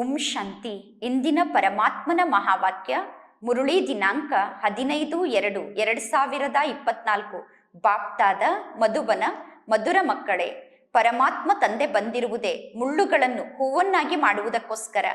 ಓಂ ಶಾಂತಿ. ಇಂದಿನ ಪರಮಾತ್ಮನ ಮಹಾವಾಕ್ಯ, ಮುರುಳಿ ದಿನಾಂಕ ಹದಿನೈದು ಎರಡು ಎರಡು ಸಾವಿರದ ಇಪ್ಪತ್ನಾಲ್ಕು. ಬಾಪ್ತಾದ, ಮಧುಬನ, ಮಧುರ ಮಕ್ಕಳೇ, ಪರಮಾತ್ಮ ತಂದೆ ಬಂದಿರುವುದೇ ಮುಳ್ಳುಗಳನ್ನು ಹೂವನ್ನಾಗಿ ಮಾಡುವುದಕ್ಕೋಸ್ಕರ.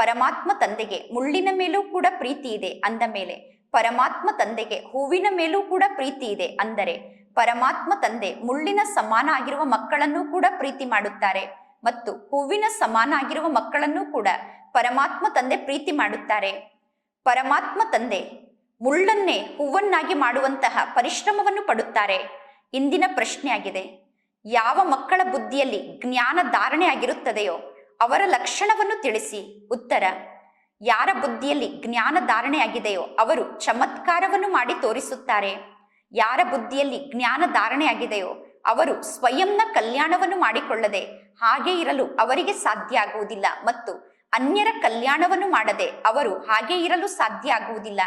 ಪರಮಾತ್ಮ ತಂದೆಗೆ ಮುಳ್ಳಿನ ಮೇಲೂ ಕೂಡ ಪ್ರೀತಿ ಇದೆ ಅಂದ ಮೇಲೆ, ಪರಮಾತ್ಮ ತಂದೆಗೆ ಹೂವಿನ ಮೇಲೂ ಕೂಡ ಪ್ರೀತಿ ಇದೆ ಅಂದರೆ, ಪರಮಾತ್ಮ ತಂದೆ ಮುಳ್ಳಿನ ಸಮಾನ ಆಗಿರುವ ಮಕ್ಕಳನ್ನು ಕೂಡ ಪ್ರೀತಿ ಮಾಡುತ್ತಾರೆ. ಮತ್ತು ಹೂವಿನ ಸಮಾನ ಆಗಿರುವ ಮಕ್ಕಳನ್ನು ಕೂಡ ಪರಮಾತ್ಮ ತಂದೆ ಪ್ರೀತಿ ಮಾಡುತ್ತಾರೆ. ಪರಮಾತ್ಮ ತಂದೆ ಮುಳ್ಳನ್ನೇ ಹೂವನ್ನಾಗಿ ಮಾಡುವಂತಹ ಪರಿಶ್ರಮವನ್ನು ಪಡುತ್ತಾರೆ. ಇಂದಿನ ಪ್ರಶ್ನೆಯಾಗಿದೆ, ಯಾವ ಮಕ್ಕಳ ಬುದ್ಧಿಯಲ್ಲಿ ಜ್ಞಾನ ಧಾರಣೆ ಆಗಿರುತ್ತದೆಯೋ ಅವರ ಲಕ್ಷಣವನ್ನು ತಿಳಿಸಿ. ಉತ್ತರ, ಯಾರ ಬುದ್ಧಿಯಲ್ಲಿ ಜ್ಞಾನ ಧಾರಣೆ ಆಗಿದೆಯೋ ಅವರು ಚಮತ್ಕಾರವನ್ನು ಮಾಡಿ ತೋರಿಸುತ್ತಾರೆ. ಯಾರ ಬುದ್ಧಿಯಲ್ಲಿ ಜ್ಞಾನ ಧಾರಣೆ ಆಗಿದೆಯೋ ಅವರು ಸ್ವಯಂನ ಕಲ್ಯಾಣವನ್ನು ಮಾಡಿಕೊಳ್ಳದೆ ಹಾಗೆ ಇರಲು ಅವರಿಗೆ ಸಾಧ್ಯ ಆಗುವುದಿಲ್ಲ ಮತ್ತು ಅನ್ಯರ ಕಲ್ಯಾಣವನ್ನು ಮಾಡದೆ ಅವರು ಹಾಗೆ ಇರಲು ಸಾಧ್ಯ ಆಗುವುದಿಲ್ಲ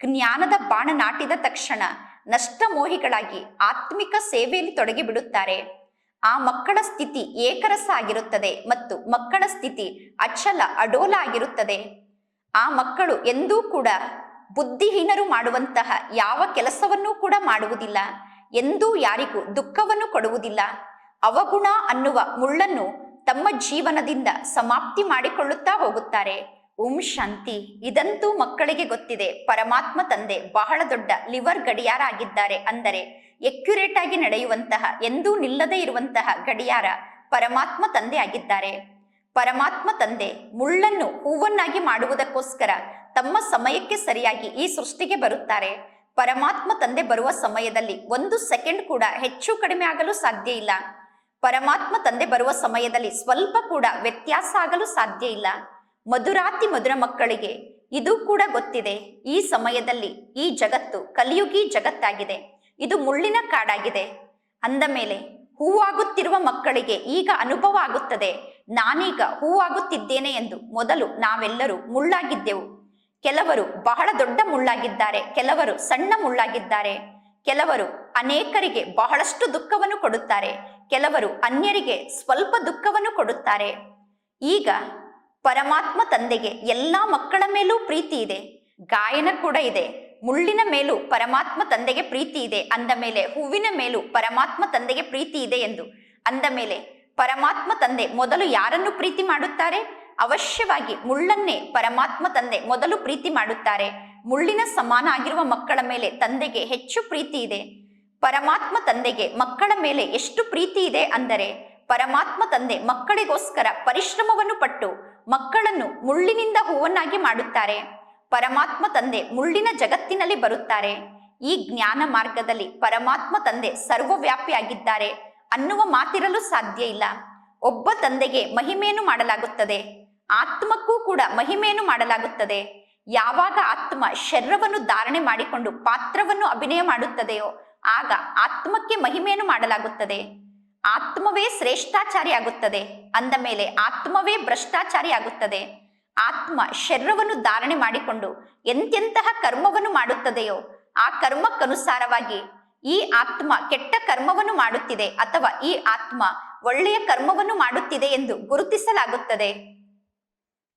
ಜ್ಞಾನದ ಬಾಣ ನಾಟಿದ ತಕ್ಷಣ ನಷ್ಟ ಮೋಹಿಗಳಾಗಿ ಆತ್ಮಿಕ ಸೇವೆಯಲ್ಲಿ ತೊಡಗಿ ಬಿಡುತ್ತಾರೆ ಆ ಮಕ್ಕಳ ಸ್ಥಿತಿ ಏಕರಸ ಆಗಿರುತ್ತದೆ ಮತ್ತು ಮಕ್ಕಳ ಸ್ಥಿತಿ ಅಚಲ ಅಡೋಲ ಆಗಿರುತ್ತದೆ ಆ ಮಕ್ಕಳು ಎಂದೂ ಕೂಡ ಬುದ್ಧಿಹೀನರು ಮಾಡುವಂತಹ ಯಾವ ಕೆಲಸವನ್ನೂ ಕೂಡ ಮಾಡುವುದಿಲ್ಲ. ಎಂದೂ ಯಾರಿಗೂ ದುಃಖವನ್ನು ಕೊಡುವುದಿಲ್ಲ. ಅವಗುಣ ಅನ್ನುವ ಮುಳ್ಳನ್ನು ತಮ್ಮ ಜೀವನದಿಂದ ಸಮಾಪ್ತಿ ಮಾಡಿಕೊಳ್ಳುತ್ತಾ ಹೋಗುತ್ತಾರೆ. ಓಂ ಶಾಂತಿ. ಇದಂತೂ ಮಕ್ಕಳಿಗೆ ಗೊತ್ತಿದೆ. ಪರಮಾತ್ಮ ತಂದೆ ಬಹಳ ದೊಡ್ಡ ಲಿವರ್ ಗಡಿಯಾರ ಆಗಿದ್ದಾರೆ ಅಂದರೆ ಎಕ್ಯುರೇಟ್ ಆಗಿ ನಡೆಯುವಂತಹ ಎಂದೂ ನಿಲ್ಲದೇ ಇರುವಂತಹ ಗಡಿಯಾರ ಪರಮಾತ್ಮ ತಂದೆ ಆಗಿದ್ದಾರೆ. ಪರಮಾತ್ಮ ತಂದೆ ಮುಳ್ಳನ್ನು ಹೂವನ್ನಾಗಿ ಮಾಡುವುದಕ್ಕೋಸ್ಕರ ತಮ್ಮ ಸಮಯಕ್ಕೆ ಸರಿಯಾಗಿ ಈ ಸೃಷ್ಟಿಗೆ ಬರುತ್ತಾರೆ. ಪರಮಾತ್ಮ ತಂದೆ ಬರುವ ಸಮಯದಲ್ಲಿ ಒಂದು ಸೆಕೆಂಡ್ ಕೂಡ ಹೆಚ್ಚು ಕಡಿಮೆ ಆಗಲು ಸಾಧ್ಯ ಇಲ್ಲ. ಪರಮಾತ್ಮ ತಂದೆ ಬರುವ ಸಮಯದಲ್ಲಿ ಸ್ವಲ್ಪ ಕೂಡ ವ್ಯತ್ಯಾಸ ಆಗಲು ಸಾಧ್ಯ ಇಲ್ಲ. ಮಧುರಾತಿ ಮಧುರ ಮಕ್ಕಳಿಗೆ ಇದು ಕೂಡ ಗೊತ್ತಿದೆ. ಈ ಸಮಯದಲ್ಲಿ ಈ ಜಗತ್ತು ಕಲಿಯುಗಿ ಜಗತ್ತಾಗಿದೆ. ಇದು ಮುಳ್ಳಿನ ಕಾಡಾಗಿದೆ. ಅಂದ ಮೇಲೆ ಹೂವಾಗುತ್ತಿರುವ ಮಕ್ಕಳಿಗೆ ಈಗ ಅನುಭವ ಆಗುತ್ತದೆ. ನಾನೀಗ ಹೂವಾಗುತ್ತಿದ್ದೇನೆ ಎಂದು ಮೊದಲು ನಾವೆಲ್ಲರೂ ಮುಳ್ಳಾಗಿದ್ದೆವು. ಕೆಲವರು ಬಹಳ ದೊಡ್ಡ ಮುಳ್ಳಾಗಿದ್ದಾರೆ, ಕೆಲವರು ಸಣ್ಣ ಮುಳ್ಳಾಗಿದ್ದಾರೆ, ಕೆಲವರು ಅನೇಕರಿಗೆ ಬಹಳಷ್ಟು ದುಃಖವನ್ನು ಕೊಡುತ್ತಾರೆ, ಕೆಲವರು ಅನ್ಯರಿಗೆ ಸ್ವಲ್ಪ ದುಃಖವನ್ನು ಕೊಡುತ್ತಾರೆ. ಈಗ ಪರಮಾತ್ಮ ತಂದೆಗೆ ಎಲ್ಲ ಮಕ್ಕಳ ಮೇಲೂ ಪ್ರೀತಿ ಇದೆ, ಗಾಯನ ಕೂಡ ಇದೆ, ಮುಳ್ಳಿನ ಮೇಲೂ ಪರಮಾತ್ಮ ತಂದೆಗೆ ಪ್ರೀತಿ ಇದೆ, ಅಂದ ಮೇಲೆ ಹೂವಿನ ಮೇಲೂ ಪರಮಾತ್ಮ ತಂದೆಗೆ ಪ್ರೀತಿ ಇದೆ ಎಂದು ಅಂದ ಮೇಲೆ ಪರಮಾತ್ಮ ತಂದೆ ಮೊದಲು ಯಾರನ್ನು ಪ್ರೀತಿ ಮಾಡುತ್ತಾರೆ? ಅವಶ್ಯವಾಗಿ ಮುಳ್ಳನ್ನೇ ಪರಮಾತ್ಮ ತಂದೆ ಮೊದಲು ಪ್ರೀತಿ ಮಾಡುತ್ತಾರೆ. ಮುಳ್ಳಿನ ಸಮಾನ ಆಗಿರುವ ಮಕ್ಕಳ ಮೇಲೆ ತಂದೆಗೆ ಹೆಚ್ಚು ಪ್ರೀತಿ ಇದೆ. ಪರಮಾತ್ಮ ತಂದೆಗೆ ಮಕ್ಕಳ ಮೇಲೆ ಎಷ್ಟು ಪ್ರೀತಿ ಇದೆ ಅಂದರೆ, ಪರಮಾತ್ಮ ತಂದೆ ಮಕ್ಕಳಿಗೋಸ್ಕರ ಪರಿಶ್ರಮವನ್ನು ಪಟ್ಟು ಮಕ್ಕಳನ್ನು ಮುಳ್ಳಿನಿಂದ ಹೂವನ್ನಾಗಿ ಮಾಡುತ್ತಾರೆ. ಪರಮಾತ್ಮ ತಂದೆ ಮುಳ್ಳಿನ ಜಗತ್ತಿನಲ್ಲಿ ಬರುತ್ತಾರೆ. ಈ ಜ್ಞಾನ ಮಾರ್ಗದಲ್ಲಿ ಪರಮಾತ್ಮ ತಂದೆ ಸರ್ವವ್ಯಾಪಿಯಾಗಿದ್ದಾರೆ ಅನ್ನುವ ಮಾತಿರಲು ಸಾಧ್ಯ ಇಲ್ಲ. ಒಬ್ಬ ತಂದೆಗೆ ಮಹಿಮೆಯನ್ನು ಮಾಡಲಾಗುತ್ತದೆ. ಆತ್ಮಕ್ಕೂ ಕೂಡ ಮಹಿಮೆಯನ್ನು ಮಾಡಲಾಗುತ್ತದೆ. ಯಾವಾಗ ಆತ್ಮ ಶರೀರವನ್ನು ಧಾರಣೆ ಮಾಡಿಕೊಂಡು ಪಾತ್ರವನ್ನು ಅಭಿನಯ ಮಾಡುತ್ತದೆಯೋ, ಆಗ ಆತ್ಮಕ್ಕೆ ಮಹಿಮೆಯನ್ನು ಮಾಡಲಾಗುತ್ತದೆ. ಆತ್ಮವೇ ಶ್ರೇಷ್ಠಾಚಾರಿ ಆಗುತ್ತದೆ. ಅಂದ ಮೇಲೆ ಆತ್ಮವೇ ಭ್ರಷ್ಟಾಚಾರಿ ಆಗುತ್ತದೆ. ಆತ್ಮ ಶರೀರವನ್ನು ಧಾರಣೆ ಮಾಡಿಕೊಂಡು ಎಂತೆಂತಹ ಕರ್ಮವನ್ನು ಮಾಡುತ್ತದೆಯೋ, ಆ ಕರ್ಮಕ್ಕನುಸಾರವಾಗಿ ಈ ಆತ್ಮ ಕೆಟ್ಟ ಕರ್ಮವನ್ನು ಮಾಡುತ್ತಿದೆ ಅಥವಾ ಈ ಆತ್ಮ ಒಳ್ಳೆಯ ಕರ್ಮವನ್ನು ಮಾಡುತ್ತಿದೆ ಎಂದು ಗುರುತಿಸಲಾಗುತ್ತದೆ.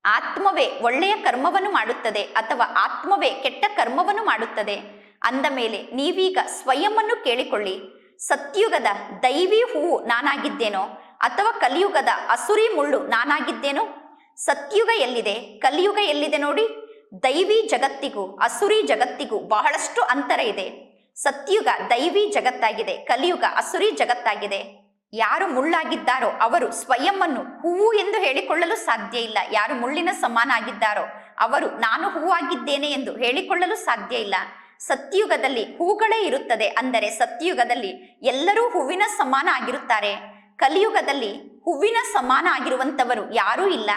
ಆತ್ಮವೇ ಒಳ್ಳೆಯ ಕರ್ಮವನ್ನು ಮಾಡುತ್ತದೆ ಅಥವಾ ಆತ್ಮವೇ ಕೆಟ್ಟ ಕರ್ಮವನ್ನು ಮಾಡುತ್ತದೆ. ಅಂದ ಮೇಲೆ ನೀವೀಗ ಸ್ವಯಂವನ್ನು ಕೇಳಿಕೊಳ್ಳಿ. ಸತ್ಯುಗದ ದೈವಿ ಹೂವು ನಾನಾಗಿದ್ದೇನೋ ಅಥವಾ ಕಲಿಯುಗದ ಅಸುರಿ ಮುಳ್ಳು ನಾನಾಗಿದ್ದೇನೋ? ಸತ್ಯುಗ ಎಲ್ಲಿದೆ? ಕಲಿಯುಗ ಎಲ್ಲಿದೆ ನೋಡಿ. ದೈವಿ ಜಗತ್ತಿಗೂ, ಅಸುರಿ ಜಗತ್ತಿಗೂ ಬಹಳಷ್ಟು ಅಂತರ ಇದೆ. ಸತ್ಯುಗ ದೈವಿ ಜಗತ್ತಾಗಿದೆ, ಕಲಿಯುಗ ಅಸುರಿ ಜಗತ್ತಾಗಿದೆ. ಯಾರು ಮುಳ್ಳಾಗಿದ್ದಾರೋ ಅವರು ಸ್ವಯಂವನ್ನು ಹೂವು ಎಂದು ಹೇಳಿಕೊಳ್ಳಲು ಸಾಧ್ಯ ಇಲ್ಲ. ಯಾರು ಮುಳ್ಳಿನ ಸಮಾನ ಆಗಿದ್ದಾರೋ ಅವರು ನಾನು ಹೂವಾಗಿದ್ದೇನೆ ಎಂದು ಹೇಳಿಕೊಳ್ಳಲು ಸಾಧ್ಯ ಇಲ್ಲ. ಸತ್ಯುಗದಲ್ಲಿ ಹೂಗಳೇ ಇರುತ್ತದೆ ಅಂದರೆ ಸತ್ಯುಗದಲ್ಲಿ ಎಲ್ಲರೂ ಹೂವಿನ ಸಮಾನ ಆಗಿರುತ್ತಾರೆ. ಕಲಿಯುಗದಲ್ಲಿ ಹೂವಿನ ಸಮಾನ ಆಗಿರುವಂತವರು ಯಾರೂ ಇಲ್ಲ.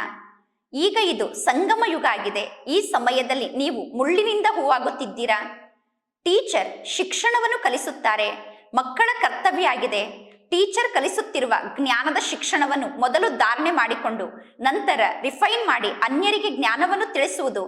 ಈಗ ಇದು ಸಂಗಮ ಯುಗ ಆಗಿದೆ. ಈ ಸಮಯದಲ್ಲಿ ನೀವು ಮುಳ್ಳಿನಿಂದ ಹೂವಾಗುತ್ತಿದ್ದೀರಾ? ಟೀಚರ್ ಶಿಕ್ಷಣವನ್ನು ಕಲಿಸುತ್ತಾರೆ. ಮಕ್ಕಳ ಕರ್ತವ್ಯ ಆಗಿದೆ. ಟೀಚರ್ ಕಲಿಸುತ್ತಿರುವ ಜ್ಞಾನದ ಶಿಕ್ಷಣವನ್ನು ಮೊದಲು ಧಾರಣೆ ಮಾಡಿಕೊಂಡು ನಂತರ ರಿಫೈನ್ ಮಾಡಿ ಅನ್ಯರಿಗೆ ಜ್ಞಾನವನ್ನು ತಿಳಿಸುವುದು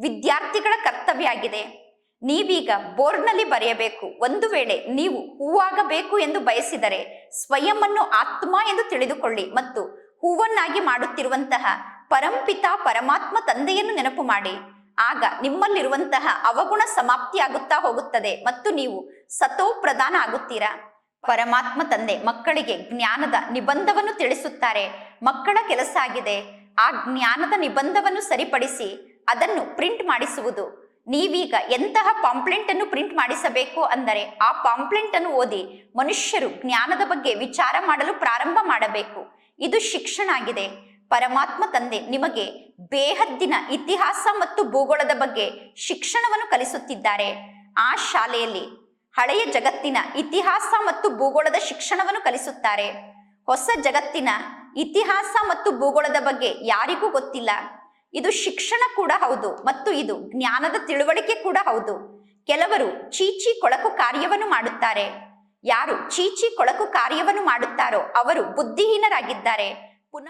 ವಿದ್ಯಾರ್ಥಿಗಳ ಕರ್ತವ್ಯ ಆಗಿದೆ ನೀವೀಗ ಬೋರ್ಡ್ನಲ್ಲಿ ಬರೆಯಬೇಕು. ಒಂದು ವೇಳೆ ನೀವು ಹೂವಾಗಬೇಕು ಎಂದು ಬಯಸಿದರೆ ಸ್ವಯಂ ಆತ್ಮ ಎಂದು ತಿಳಿದುಕೊಳ್ಳಿ ಮತ್ತು ಹೂವನ್ನಾಗಿ ಮಾಡುತ್ತಿರುವಂತಹ ಪರಂಪಿತ ಪರಮಾತ್ಮ ತಂದೆಯನ್ನು ನೆನಪು ಮಾಡಿ. ಆಗ ನಿಮ್ಮಲ್ಲಿರುವಂತಹ ಅವಗುಣ ಸಮಾಪ್ತಿಯಾಗುತ್ತಾ ಹೋಗುತ್ತದೆ ಮತ್ತು ನೀವು ಸತೋ ಪ್ರಧಾನ ಆಗುತ್ತೀರಾ? ಪರಮಾತ್ಮ ತಂದೆ ಮಕ್ಕಳಿಗೆ ಜ್ಞಾನದ ನಿಬಂಧವನ್ನು ತಿಳಿಸುತ್ತಾರೆ. ಮಕ್ಕಳ ಕೆಲಸ ಆಗಿದೆ. ಆ ಜ್ಞಾನದ ನಿಬಂಧವನ್ನು ಸರಿಪಡಿಸಿ ಅದನ್ನು ಪ್ರಿಂಟ್ ಮಾಡಿಸುವುದು. ನೀವೀಗ ಎಂತಹ ಪಾಂಪ್ಲೆಂಟ್ ಅನ್ನು ಪ್ರಿಂಟ್ ಮಾಡಿಸಬೇಕು ಅಂದರೆ ಆ ಪಾಂಪ್ಲೆಂಟ್ ಅನ್ನು ಓದಿ ಮನುಷ್ಯರು ಜ್ಞಾನದ ಬಗ್ಗೆ ವಿಚಾರ ಮಾಡಲು ಪ್ರಾರಂಭ ಮಾಡಬೇಕು. ಇದು ಶಿಕ್ಷಣ ಆಗಿದೆ. ಪರಮಾತ್ಮ ತಂದೆ ನಿಮಗೆ ಬೇಹದ್ದಿನ ಇತಿಹಾಸ ಮತ್ತು ಭೂಗೋಳದ ಬಗ್ಗೆ ಶಿಕ್ಷಣವನ್ನು ಕಲಿಸುತ್ತಿದ್ದಾರೆ. ಆ ಶಾಲೆಯಲ್ಲಿ ಹಳೆಯ ಜಗತ್ತಿನ ಇತಿಹಾಸ ಮತ್ತು ಭೂಗೋಳದ ಶಿಕ್ಷಣವನ್ನು ಕಲಿಸುತ್ತಾರೆ. ಹೊಸ ಜಗತ್ತಿನ ಇತಿಹಾಸ ಮತ್ತು ಭೂಗೋಳದ ಬಗ್ಗೆ ಯಾರಿಗೂ ಗೊತ್ತಿಲ್ಲ. ಇದು ಶಿಕ್ಷಣ ಕೂಡ ಹೌದು ಮತ್ತು ಇದು ಜ್ಞಾನದ ತಿಳುವಳಿಕೆ ಕೂಡ ಹೌದು. ಕೆಲವರು ಚೀಚಿ ಕೊಳಕು ಕಾರ್ಯವನ್ನು ಮಾಡುತ್ತಾರೆ. ಯಾರು ಚೀಚಿ ಕೊಳಕು ಕಾರ್ಯವನ್ನು ಮಾಡುತ್ತಾರೋ ಅವರು ಬುದ್ಧಿಹೀನರಾಗಿದ್ದಾರೆ.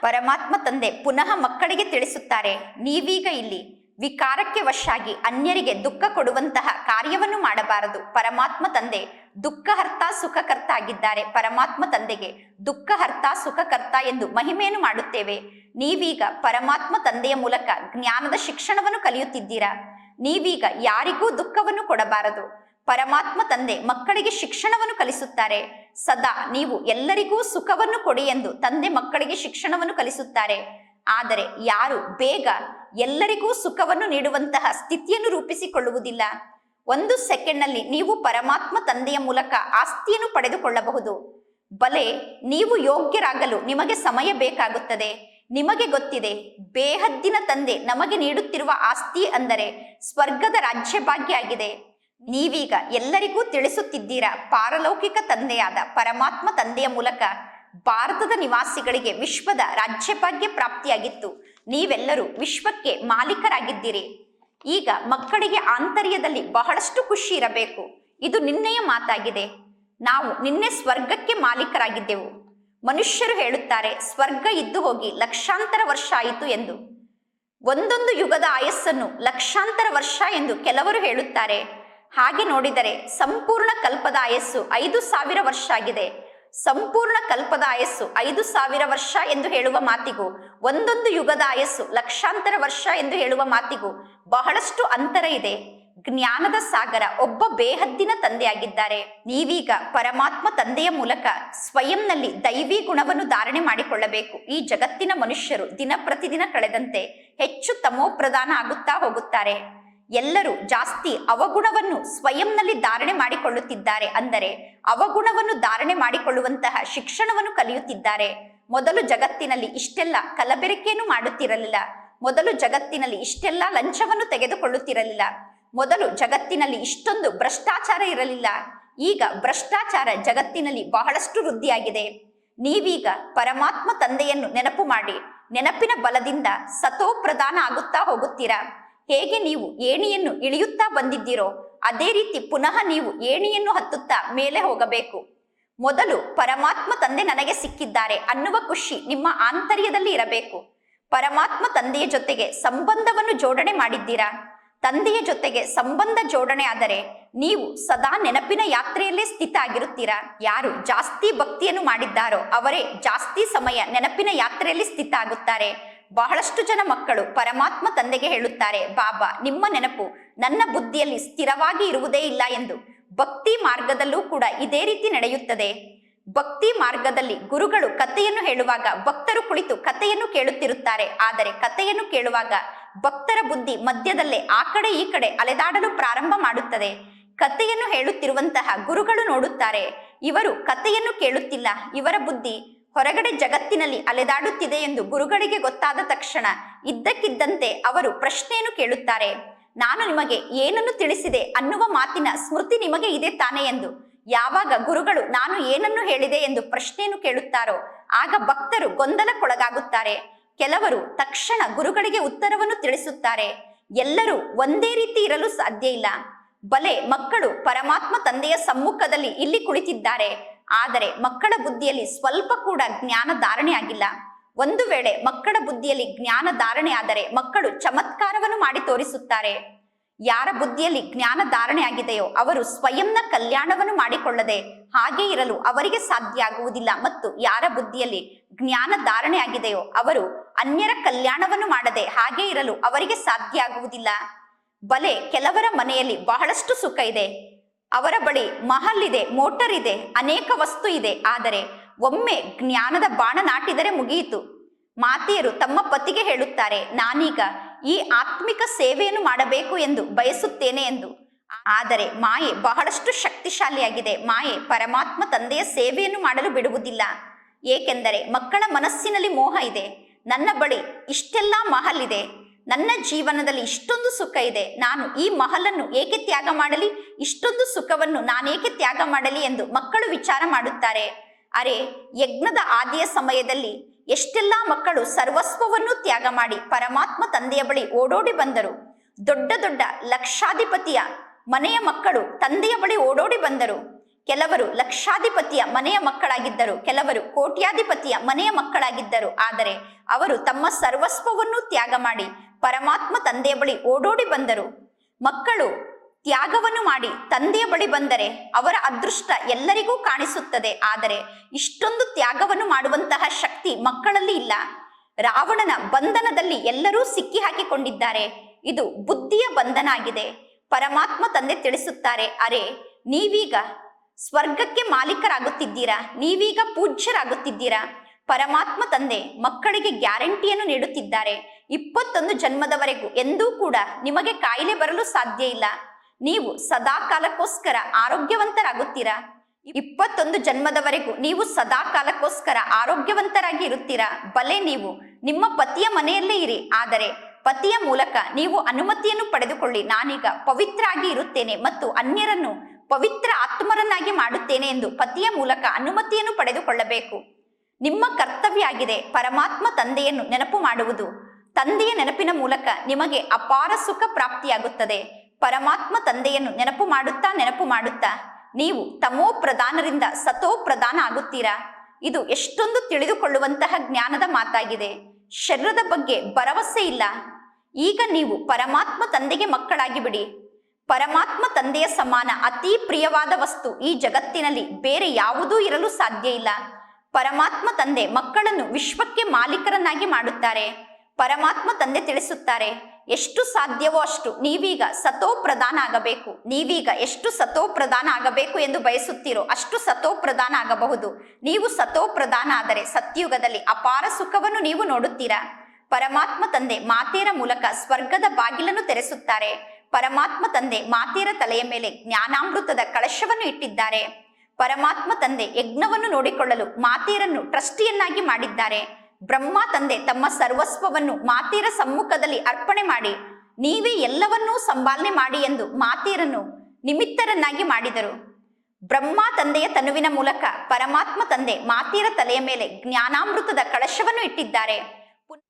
ಪರಮಾತ್ಮ ತಂದೆ ಪುನಃ ಮಕ್ಕಳಿಗೆ ತಿಳಿಸುತ್ತಾರೆ, ನೀವೀಗ ಇಲ್ಲಿ ವಿಕಾರಕ್ಕೆ ವಶಾಗಿ ಅನ್ಯರಿಗೆ ದುಃಖ ಕೊಡುವಂತಹ ಕಾರ್ಯವನ್ನು ಮಾಡಬಾರದು. ಪರಮಾತ್ಮ ತಂದೆ ದುಃಖಹರ್ತ ಸುಖಕರ್ತ ಆಗಿದ್ದಾರೆ. ಪರಮಾತ್ಮ ತಂದೆಗೆ ದುಃಖಹರ್ತ ಸುಖಕರ್ತ ಎಂದು ಮಹಿಮೆಯನ್ನು ಮಾಡುತ್ತೇವೆ. ನೀವೀಗ ಪರಮಾತ್ಮ ತಂದೆಯ ಮೂಲಕ ಜ್ಞಾನದ ಶಿಕ್ಷಣವನ್ನು ಕಲಿಯುತ್ತಿದ್ದೀರಾ? ನೀವೀಗ ಯಾರಿಗೂ ದುಃಖವನ್ನು ಕೊಡಬಾರದು. ಪರಮಾತ್ಮ ತಂದೆ ಮಕ್ಕಳಿಗೆ ಶಿಕ್ಷಣವನ್ನು ಕಲಿಸುತ್ತಾರೆ. ಸದಾ ನೀವು ಎಲ್ಲರಿಗೂ ಸುಖವನ್ನು ಕೊಡಿ ಎಂದು ತಂದೆ ಮಕ್ಕಳಿಗೆ ಶಿಕ್ಷಣವನ್ನು ಕಲಿಸುತ್ತಾರೆ. ಆದರೆ ಯಾರು ಬೇಗ ಎಲ್ಲರಿಗೂ ಸುಖವನ್ನು ನೀಡುವಂತಹ ಸ್ಥಿತಿಯನ್ನು ರೂಪಿಸಿಕೊಳ್ಳುವುದಿಲ್ಲ. ಒಂದು ಸೆಕೆಂಡ್ನಲ್ಲಿ ನೀವು ಪರಮಾತ್ಮ ತಂದೆಯ ಮೂಲಕ ಆಸ್ತಿಯನ್ನು ಪಡೆದುಕೊಳ್ಳಬಹುದು. ಬಲೆ, ನೀವು ಯೋಗ್ಯರಾಗಲು ನಿಮಗೆ ಸಮಯ ಬೇಕಾಗುತ್ತದೆ. ನಿಮಗೆ ಗೊತ್ತಿದೆ, ಬೇಹದ್ದಿನ ತಂದೆ ನಮಗೆ ನೀಡುತ್ತಿರುವ ಆಸ್ತಿ ಅಂದರೆ ಸ್ವರ್ಗದ ರಾಜ್ಯಭಾಗ್ಯ ಆಗಿದೆ ನೀವೀಗ ಎಲ್ಲರಿಗೂ ತಿಳಿಸುತ್ತಿದ್ದೀರಾ ಪಾರಲೌಕಿಕ ತಂದೆಯಾದ ಪರಮಾತ್ಮ ತಂದೆಯ ಮೂಲಕ? ಭಾರತದ ನಿವಾಸಿಗಳಿಗೆ ವಿಶ್ವದ ರಾಜ್ಯಭಾಗ್ಯ ಪ್ರಾಪ್ತಿಯಾಗಿತ್ತು. ನೀವೆಲ್ಲರೂ ವಿಶ್ವಕ್ಕೆ ಮಾಲೀಕರಾಗಿದ್ದೀರಿ. ಈಗ ಮಕ್ಕಳಿಗೆ ಆಂತರ್ಯದಲ್ಲಿ ಬಹಳಷ್ಟು ಖುಷಿ ಇರಬೇಕು. ಇದು ನಿನ್ನೆಯ ಮಾತಾಗಿದೆ. ನಾವು ನಿನ್ನೆ ಸ್ವರ್ಗಕ್ಕೆ ಮಾಲೀಕರಾಗಿದ್ದೆವು. ಮನುಷ್ಯರು ಹೇಳುತ್ತಾರೆ, ಸ್ವರ್ಗ ಇದ್ದು ಹೋಗಿ ಲಕ್ಷಾಂತರ ವರ್ಷ ಆಯಿತು ಎಂದು. ಒಂದೊಂದು ಯುಗದ ಆಯಸ್ಸನ್ನು ಲಕ್ಷಾಂತರ ವರ್ಷ ಎಂದು ಕೆಲವರು ಹೇಳುತ್ತಾರೆ. ಹಾಗೆ ನೋಡಿದರೆ ಸಂಪೂರ್ಣ ಕಲ್ಪದ ಆಯಸ್ಸು ಐದು ಸಾವಿರ ವರ್ಷ ಆಗಿದೆ. ಸಂಪೂರ್ಣ ಕಲ್ಪದ ಆಯಸ್ಸು ಐದು ಸಾವಿರ ವರ್ಷ ಎಂದು ಹೇಳುವ ಮಾತಿಗೂ, ಒಂದೊಂದು ಯುಗದ ಆಯಸ್ಸು ಲಕ್ಷಾಂತರ ವರ್ಷ ಎಂದು ಹೇಳುವ ಮಾತಿಗೂ ಬಹಳಷ್ಟು ಅಂತರ ಇದೆ. ಜ್ಞಾನದ ಸಾಗರ ಒಬ್ಬ ಬೇಹದ್ದಿನ ತಂದೆಯಾಗಿದ್ದಾರೆ. ನೀವೀಗ ಪರಮಾತ್ಮ ತಂದೆಯ ಮೂಲಕ ಸ್ವಯಂನಲ್ಲಿ ದೈವಿ ಗುಣವನ್ನು ಧಾರಣೆ ಮಾಡಿಕೊಳ್ಳಬೇಕು. ಈ ಜಗತ್ತಿನ ಮನುಷ್ಯರು ದಿನ ಪ್ರತಿದಿನ ಕಳೆದಂತೆ ಹೆಚ್ಚು ತಮೋಪ್ರಧಾನ ಆಗುತ್ತಾ ಹೋಗುತ್ತಾರೆ. ಎಲ್ಲರೂ ಜಾಸ್ತಿ ಅವಗುಣವನ್ನು ಸ್ವಯಂನಲ್ಲಿ ಧಾರಣೆ ಮಾಡಿಕೊಳ್ಳುತ್ತಿದ್ದಾರೆ ಅಂದರೆ ಅವಗುಣವನ್ನು ಧಾರಣೆ ಮಾಡಿಕೊಳ್ಳುವಂತಹ ಶಿಕ್ಷಣವನ್ನು ಕಲಿಯುತ್ತಿದ್ದಾರೆ. ಮೊದಲು ಜಗತ್ತಿನಲ್ಲಿ ಇಷ್ಟೆಲ್ಲ ಕಲಬೆರಕೆಯನ್ನು ಮಾಡುತ್ತಿರಲಿಲ್ಲ. ಮೊದಲು ಜಗತ್ತಿನಲ್ಲಿ ಇಷ್ಟೆಲ್ಲ ಲಂಚವನ್ನು ತೆಗೆದುಕೊಳ್ಳುತ್ತಿರಲಿಲ್ಲ. ಮೊದಲು ಜಗತ್ತಿನಲ್ಲಿ ಇಷ್ಟೊಂದು ಭ್ರಷ್ಟಾಚಾರ ಇರಲಿಲ್ಲ. ಈಗ ಭ್ರಷ್ಟಾಚಾರ ಜಗತ್ತಿನಲ್ಲಿ ಬಹಳಷ್ಟು ವೃದ್ಧಿಯಾಗಿದೆ. ನೀವೀಗ ಪರಮಾತ್ಮ ತಂದೆಯನ್ನು ನೆನಪು ಮಾಡಿ, ನೆನಪಿನ ಬಲದಿಂದ ಸತೋ ಪ್ರಧಾನ ಆಗುತ್ತಾ ಹೋಗುತ್ತೀರಾ? ಹೇಗೆ ನೀವು ಏಣಿಯನ್ನು ಇಳಿಯುತ್ತಾ ಬಂದಿದ್ದೀರೋ, ಅದೇ ರೀತಿ ಪುನಃ ನೀವು ಏಣಿಯನ್ನು ಹತ್ತುತ್ತಾ ಮೇಲೆ ಹೋಗಬೇಕು. ಮೊದಲು ಪರಮಾತ್ಮ ತಂದೆ ನನಗೆ ಸಿಕ್ಕಿದ್ದಾರೆ ಅನ್ನುವ ಖುಷಿ ನಿಮ್ಮ ಆಂತರ್ಯದಲ್ಲಿ ಇರಬೇಕು. ಪರಮಾತ್ಮ ತಂದೆಯ ಜೊತೆಗೆ ಸಂಬಂಧವನ್ನು ಜೋಡಣೆ ಮಾಡಿದ್ದೀರಾ? ತಂದೆಯ ಜೊತೆಗೆ ಸಂಬಂಧ ಜೋಡಣೆ ಆದರೆ ನೀವು ಸದಾ ನೆನಪಿನ ಯಾತ್ರೆಯಲ್ಲೇ ಸ್ಥಿತ ಆಗಿರುತ್ತೀರಾ? ಯಾರು ಜಾಸ್ತಿ ಭಕ್ತಿಯನ್ನು ಮಾಡಿದ್ದಾರೋ ಅವರೇ ಜಾಸ್ತಿ ಸಮಯ ನೆನಪಿನ ಯಾತ್ರೆಯಲ್ಲಿ ಸ್ಥಿತ ಆಗುತ್ತಾರೆ. ಬಹಳಷ್ಟು ಜನ ಮಕ್ಕಳು ಪರಮಾತ್ಮ ತಂದೆಗೆ ಹೇಳುತ್ತಾರೆ, ಬಾಬಾ, ನಿಮ್ಮ ನೆನಪು ನನ್ನ ಬುದ್ಧಿಯಲ್ಲಿ ಸ್ಥಿರವಾಗಿ ಇರುವುದೇ ಇಲ್ಲ ಎಂದು. ಭಕ್ತಿ ಮಾರ್ಗದಲ್ಲೂ ಕೂಡ ಇದೇ ರೀತಿ ನಡೆಯುತ್ತದೆ. ಭಕ್ತಿ ಮಾರ್ಗದಲ್ಲಿ ಗುರುಗಳು ಕಥೆಯನ್ನು ಹೇಳುವಾಗ ಭಕ್ತರು ಕುಳಿತು ಕಥೆಯನ್ನು ಕೇಳುತ್ತಿರುತ್ತಾರೆ. ಆದರೆ ಕಥೆಯನ್ನು ಕೇಳುವಾಗ ಭಕ್ತರ ಬುದ್ಧಿ ಮಧ್ಯದಲ್ಲೇ ಆ ಕಡೆ ಈ ಕಡೆ ಅಲೆದಾಡಲು ಪ್ರಾರಂಭ ಮಾಡುತ್ತದೆ. ಕಥೆಯನ್ನು ಹೇಳುತ್ತಿರುವಂತಹ ಗುರುಗಳು ನೋಡುತ್ತಾರೆ. ಇವರು ಕಥೆಯನ್ನು ಕೇಳುತ್ತಿಲ್ಲ. ಇವರ ಬುದ್ಧಿ ಹೊರಗಡೆ ಜಗತ್ತಿನಲ್ಲಿ ಅಲೆದಾಡುತ್ತಿದೆ ಎಂದು ಗುರುಗಳಿಗೆ ಗೊತ್ತಾದ ತಕ್ಷಣ ಇದ್ದಕ್ಕಿದ್ದಂತೆ ಅವರು ಪ್ರಶ್ನೆಯನ್ನು ಕೇಳುತ್ತಾರೆ. ನಾನು ನಿಮಗೆ ಏನನ್ನು ತಿಳಿಸಿದೆ ಅನ್ನುವ ಮಾತಿನ ಸ್ಮೃತಿ ನಿಮಗೆ ಇದೆ ತಾನೆ ಎಂದು. ಯಾವಾಗ ಗುರುಗಳು ನಾನು ಏನನ್ನು ಹೇಳಿದೆ ಎಂದು ಪ್ರಶ್ನೆಯನ್ನು ಕೇಳುತ್ತಾರೋ, ಆಗ ಭಕ್ತರು ಗೊಂದಲಕ್ಕೊಳಗಾಗುತ್ತಾರೆ. ಕೆಲವರು ತಕ್ಷಣ ಗುರುಗಳಿಗೆ ಉತ್ತರವನ್ನು ತಿಳಿಸುತ್ತಾರೆ. ಎಲ್ಲರೂ ಒಂದೇ ರೀತಿ ಇರಲು ಸಾಧ್ಯ ಇಲ್ಲ ಬಲೆ ಮಕ್ಕಳು ಪರಮಾತ್ಮ ತಂದೆಯ ಸಮ್ಮುಖದಲ್ಲಿ ಇಲ್ಲಿ ಕುಳಿತಿದ್ದಾರೆ. ಆದರೆ ಮಕ್ಕಳ ಬುದ್ಧಿಯಲ್ಲಿ ಸ್ವಲ್ಪ ಕೂಡ ಜ್ಞಾನ ಧಾರಣೆ ಆಗಿಲ್ಲ. ಒಂದು ವೇಳೆ ಮಕ್ಕಳ ಬುದ್ಧಿಯಲ್ಲಿ ಜ್ಞಾನ ಧಾರಣೆ ಆದರೆ ಮಕ್ಕಳು ಚಮತ್ಕಾರವನ್ನು ಮಾಡಿ ತೋರಿಸುತ್ತಾರೆ. ಯಾರ ಬುದ್ಧಿಯಲ್ಲಿ ಜ್ಞಾನ ಧಾರಣೆ ಆಗಿದೆಯೋ ಅವರು ಸ್ವಯಂನ ಕಲ್ಯಾಣವನ್ನು ಮಾಡಿಕೊಳ್ಳದೆ ಹಾಗೆ ಇರಲು ಅವರಿಗೆ ಸಾಧ್ಯ ಆಗುವುದಿಲ್ಲ ಮತ್ತು ಯಾರ ಬುದ್ಧಿಯಲ್ಲಿ ಜ್ಞಾನ ಧಾರಣೆ ಆಗಿದೆಯೋ ಅವರು ಅನ್ಯರ ಕಲ್ಯಾಣವನ್ನು ಮಾಡದೆ ಹಾಗೆ ಇರಲು ಅವರಿಗೆ ಸಾಧ್ಯ ಆಗುವುದಿಲ್ಲ. ಬಲೆ ಕೆಲವರ ಮನೆಯಲ್ಲಿ ಬಹಳಷ್ಟು ಸುಖ ಇದೆ. ಅವರ ಬಳಿ ಮಹಲ್ ಇದೆ, ಮೋಟರ್ ಇದೆ, ಅನೇಕ ವಸ್ತು ಇದೆ. ಆದರೆ ಒಮ್ಮೆ ಜ್ಞಾನದ ಬಾಣ ನಾಟಿದರೆ ಮುಗಿಯಿತು. ಮಾತೆಯರು ತಮ್ಮ ಪತಿಗೆ ಹೇಳುತ್ತಾರೆ, ನಾನೀಗ ಈ ಆತ್ಮಿಕ ಸೇವೆಯನ್ನು ಮಾಡಬೇಕು ಎಂದು ಬಯಸುತ್ತೇನೆ ಎಂದು. ಆದರೆ ಮಾಯೆ ಬಹಳಷ್ಟು ಶಕ್ತಿಶಾಲಿಯಾಗಿದೆ. ಮಾಯೆ ಪರಮಾತ್ಮ ತಂದೆಯ ಸೇವೆಯನ್ನು ಮಾಡಲು ಬಿಡುವುದಿಲ್ಲ. ಏಕೆಂದರೆ ಮಕ್ಕಳ ಮನಸ್ಸಿನಲ್ಲಿ ಮೋಹ ಇದೆ. ನನ್ನ ಬಳಿ ಇಷ್ಟೆಲ್ಲ ಮಹಲ್ ಇದೆ. ನನ್ನ ಜೀವನದಲ್ಲಿ ಇಷ್ಟೊಂದು ಸುಖ ಇದೆ. ನಾನು ಈ ಮಹಲನ್ನು ಏಕೆ ತ್ಯಾಗ ಮಾಡಲಿ? ಇಷ್ಟೊಂದು ಸುಖವನ್ನು ನಾನೇಕೆ ತ್ಯಾಗ ಮಾಡಲಿ ಎಂದು ಮಕ್ಕಳು ವಿಚಾರ ಮಾಡುತ್ತಾರೆ. ಅರೆ, ಯಜ್ಞದ ಆದಿಯ ಸಮಯದಲ್ಲಿ ಎಷ್ಟೆಲ್ಲ ಮಕ್ಕಳು ಸರ್ವಸ್ವವನ್ನು ತ್ಯಾಗ ಮಾಡಿ ಪರಮಾತ್ಮ ತಂದೆಯ ಬಳಿ ಓಡೋಡಿ ಬಂದರು. ದೊಡ್ಡ ದೊಡ್ಡ ಲಕ್ಷಾಧಿಪತಿಯ ಮನೆಯ ಮಕ್ಕಳು ತಂದೆಯ ಬಳಿ ಓಡೋಡಿ ಬಂದರು. ಕೆಲವರು ಲಕ್ಷಾಧಿಪತಿಯ ಮನೆಯ ಮಕ್ಕಳಾಗಿದ್ದರು, ಕೆಲವರು ಕೋಟ್ಯಾಧಿಪತಿಯ ಮನೆಯ ಮಕ್ಕಳಾಗಿದ್ದರು. ಆದರೆ ಅವರು ತಮ್ಮ ಸರ್ವಸ್ವವನ್ನು ತ್ಯಾಗ ಮಾಡಿ ಪರಮಾತ್ಮ ತಂದೆಯ ಬಳಿ ಓಡೋಡಿ ಬಂದರು. ಮಕ್ಕಳು, ತ್ಯಾಗವನ್ನು ಮಾಡಿ ತಂದೆಯ ಬಳಿ ಬಂದರೆ ಅವರ ಅದೃಷ್ಟ ಎಲ್ಲರಿಗೂ ಕಾಣಿಸುತ್ತದೆ. ಆದರೆ ಇಷ್ಟೊಂದು ತ್ಯಾಗವನ್ನು ಮಾಡುವಂತಹ ಶಕ್ತಿ ಮಕ್ಕಳಲ್ಲಿ ಇಲ್ಲ. ರಾವಣನ ಬಂಧನದಲ್ಲಿ ಎಲ್ಲರೂ ಸಿಕ್ಕಿ ಹಾಕಿಕೊಂಡಿದ್ದಾರೆ ಇದು ಬುದ್ಧಿಯ ಬಂಧನ ಆಗಿದೆ ಪರಮಾತ್ಮ ತಂದೆ ತಿಳಿಸುತ್ತಾರೆ, ಅರೆ, ನೀವೀಗ ಸ್ವರ್ಗಕ್ಕೆ ಮಾಲೀಕರಾಗುತ್ತಿದ್ದೀರಾ? ನೀವೀಗ ಪೂಜ್ಯರಾಗುತ್ತಿದ್ದೀರಾ? ಪರಮಾತ್ಮ ತಂದೆ ಮಕ್ಕಳಿಗೆ ಗ್ಯಾರಂಟಿಯನ್ನು ನೀಡುತ್ತಿದ್ದಾರೆ. ಇಪ್ಪತ್ತೊಂದು ಜನ್ಮದವರೆಗೂ ಎಂದೂ ಕೂಡ ನಿಮಗೆ ಕಾಯಿಲೆ ಬರಲು ಸಾಧ್ಯ ಇಲ್ಲ. ನೀವು ಸದಾ ಕಾಲಕ್ಕೋಸ್ಕರ ಆರೋಗ್ಯವಂತರಾಗುತ್ತೀರಾ? ಇಪ್ಪತ್ತೊಂದು ಜನ್ಮದವರೆಗೂ ನೀವು ಸದಾ ಕಾಲಕ್ಕೋಸ್ಕರ ಆರೋಗ್ಯವಂತರಾಗಿ ಇರುತ್ತೀರಾ? ಬಲೆ ನೀವು ನಿಮ್ಮ ಪತಿಯ ಮನೆಯಲ್ಲೇ ಇರಿ. ಆದರೆ ಪತಿಯ ಮೂಲಕ ನೀವು ಅನುಮತಿಯನ್ನು ಪಡೆದುಕೊಳ್ಳಿ. ನಾನೀಗ ಪವಿತ್ರ ಆಗಿ ಇರುತ್ತೇನೆ ಮತ್ತು ಅನ್ಯರನ್ನು ಪವಿತ್ರ ಆತ್ಮರನ್ನಾಗಿ ಮಾಡುತ್ತೇನೆ ಎಂದು ಪತಿಯ ಮೂಲಕ ಅನುಮತಿಯನ್ನು ಪಡೆದುಕೊಳ್ಳಬೇಕು. ನಿಮ್ಮ ಕರ್ತವ್ಯ ಆಗಿದೆ ಪರಮಾತ್ಮ ತಂದೆಯನ್ನು ನೆನಪು ಮಾಡುವುದು. ತಂದೆಯ ನೆನಪಿನ ಮೂಲಕ ನಿಮಗೆ ಅಪಾರ ಸುಖ ಪ್ರಾಪ್ತಿಯಾಗುತ್ತದೆ. ಪರಮಾತ್ಮ ತಂದೆಯನ್ನು ನೆನಪು ಮಾಡುತ್ತಾ ನೆನಪು ಮಾಡುತ್ತಾ ನೀವು ತಮೋ ಪ್ರಧಾನರಿಂದ ಸತೋ ಪ್ರಧಾನ ಆಗುತ್ತೀರಾ? ಇದು ಎಷ್ಟೊಂದು ತಿಳಿದುಕೊಳ್ಳುವಂತಹ ಜ್ಞಾನದ ಮಾತಾಗಿದೆ. ಶರೀರದ ಬಗ್ಗೆ ಭರವಸೆ ಇಲ್ಲ. ಈಗ ನೀವು ಪರಮಾತ್ಮ ತಂದೆಗೆ ಮಕ್ಕಳಾಗಿ ಬಿಡಿ ಪರಮಾತ್ಮ ತಂದೆಯ ಸಮಾನ ಅತಿ ಪ್ರಿಯವಾದ ವಸ್ತು ಈ ಜಗತ್ತಿನಲ್ಲಿ ಬೇರೆ ಯಾವುದೂ ಇರಲು ಸಾಧ್ಯ ಇಲ್ಲ. ಪರಮಾತ್ಮ ತಂದೆ ಮಕ್ಕಳನ್ನು ವಿಶ್ವಕ್ಕೆ ಮಾಲೀಕರನ್ನಾಗಿ ಮಾಡುತ್ತಾರೆ. ಪರಮಾತ್ಮ ತಂದೆ ತಿಳಿಸುತ್ತಾರೆ, ಎಷ್ಟು ಸಾಧ್ಯವೋ ಅಷ್ಟು ನೀವೀಗ ಸತೋ ಪ್ರಧಾನ ಆಗಬೇಕು ನೀವೀಗ ಎಷ್ಟು ಸತೋ ಪ್ರಧಾನ ಆಗಬೇಕು ಎಂದು ಬಯಸುತ್ತೀರೋ ಅಷ್ಟು ಸತೋ ಪ್ರಧಾನ ಆಗಬಹುದು ನೀವು ಸತೋ ಪ್ರಧಾನ ಆದರೆ ಸತ್ಯುಗದಲ್ಲಿ ಅಪಾರ ಸುಖವನ್ನು ನೀವು ನೋಡುತ್ತೀರಾ? ಪರಮಾತ್ಮ ತಂದೆ ಮಾತೇರ ಮೂಲಕ ಸ್ವರ್ಗದ ಬಾಗಿಲನ್ನು ತೆರೆಸುತ್ತಾರೆ. ಪರಮಾತ್ಮ ತಂದೆ ಮಾತೇರ ತಲೆಯ ಮೇಲೆ ಜ್ಞಾನಾಮೃತದ ಕಳಶವನ್ನು ಇಟ್ಟಿದ್ದಾರೆ. ಪರಮಾತ್ಮ ತಂದೆ ಯಜ್ಞವನ್ನು ನೋಡಿಕೊಳ್ಳಲು ಮಾತೀರನ್ನು ಟ್ರಸ್ಟಿಯನ್ನಾಗಿ ಮಾಡಿದ್ದಾರೆ. ಬ್ರಹ್ಮ ತಂದೆ ತಮ್ಮ ಸರ್ವಸ್ವವನ್ನು ಮಾತೀರ ಸಮ್ಮುಖದಲ್ಲಿ ಅರ್ಪಣೆ ಮಾಡಿ, ನೀವೇ ಎಲ್ಲವನ್ನೂ ಸಂಭಾಲನೆ ಮಾಡಿ ಎಂದು ಮಾತೀರನ್ನು ನಿಮಿತ್ತರನ್ನಾಗಿ ಮಾಡಿದರು. ಬ್ರಹ್ಮ ತಂದೆಯ ತನುವಿನ ಮೂಲಕ ಪರಮಾತ್ಮ ತಂದೆ ಮಾತೀರ ತಲೆಯ ಮೇಲೆ ಜ್ಞಾನಾಮೃತದ ಕಳಶವನ್ನು ಇಟ್ಟಿದ್ದಾರೆ.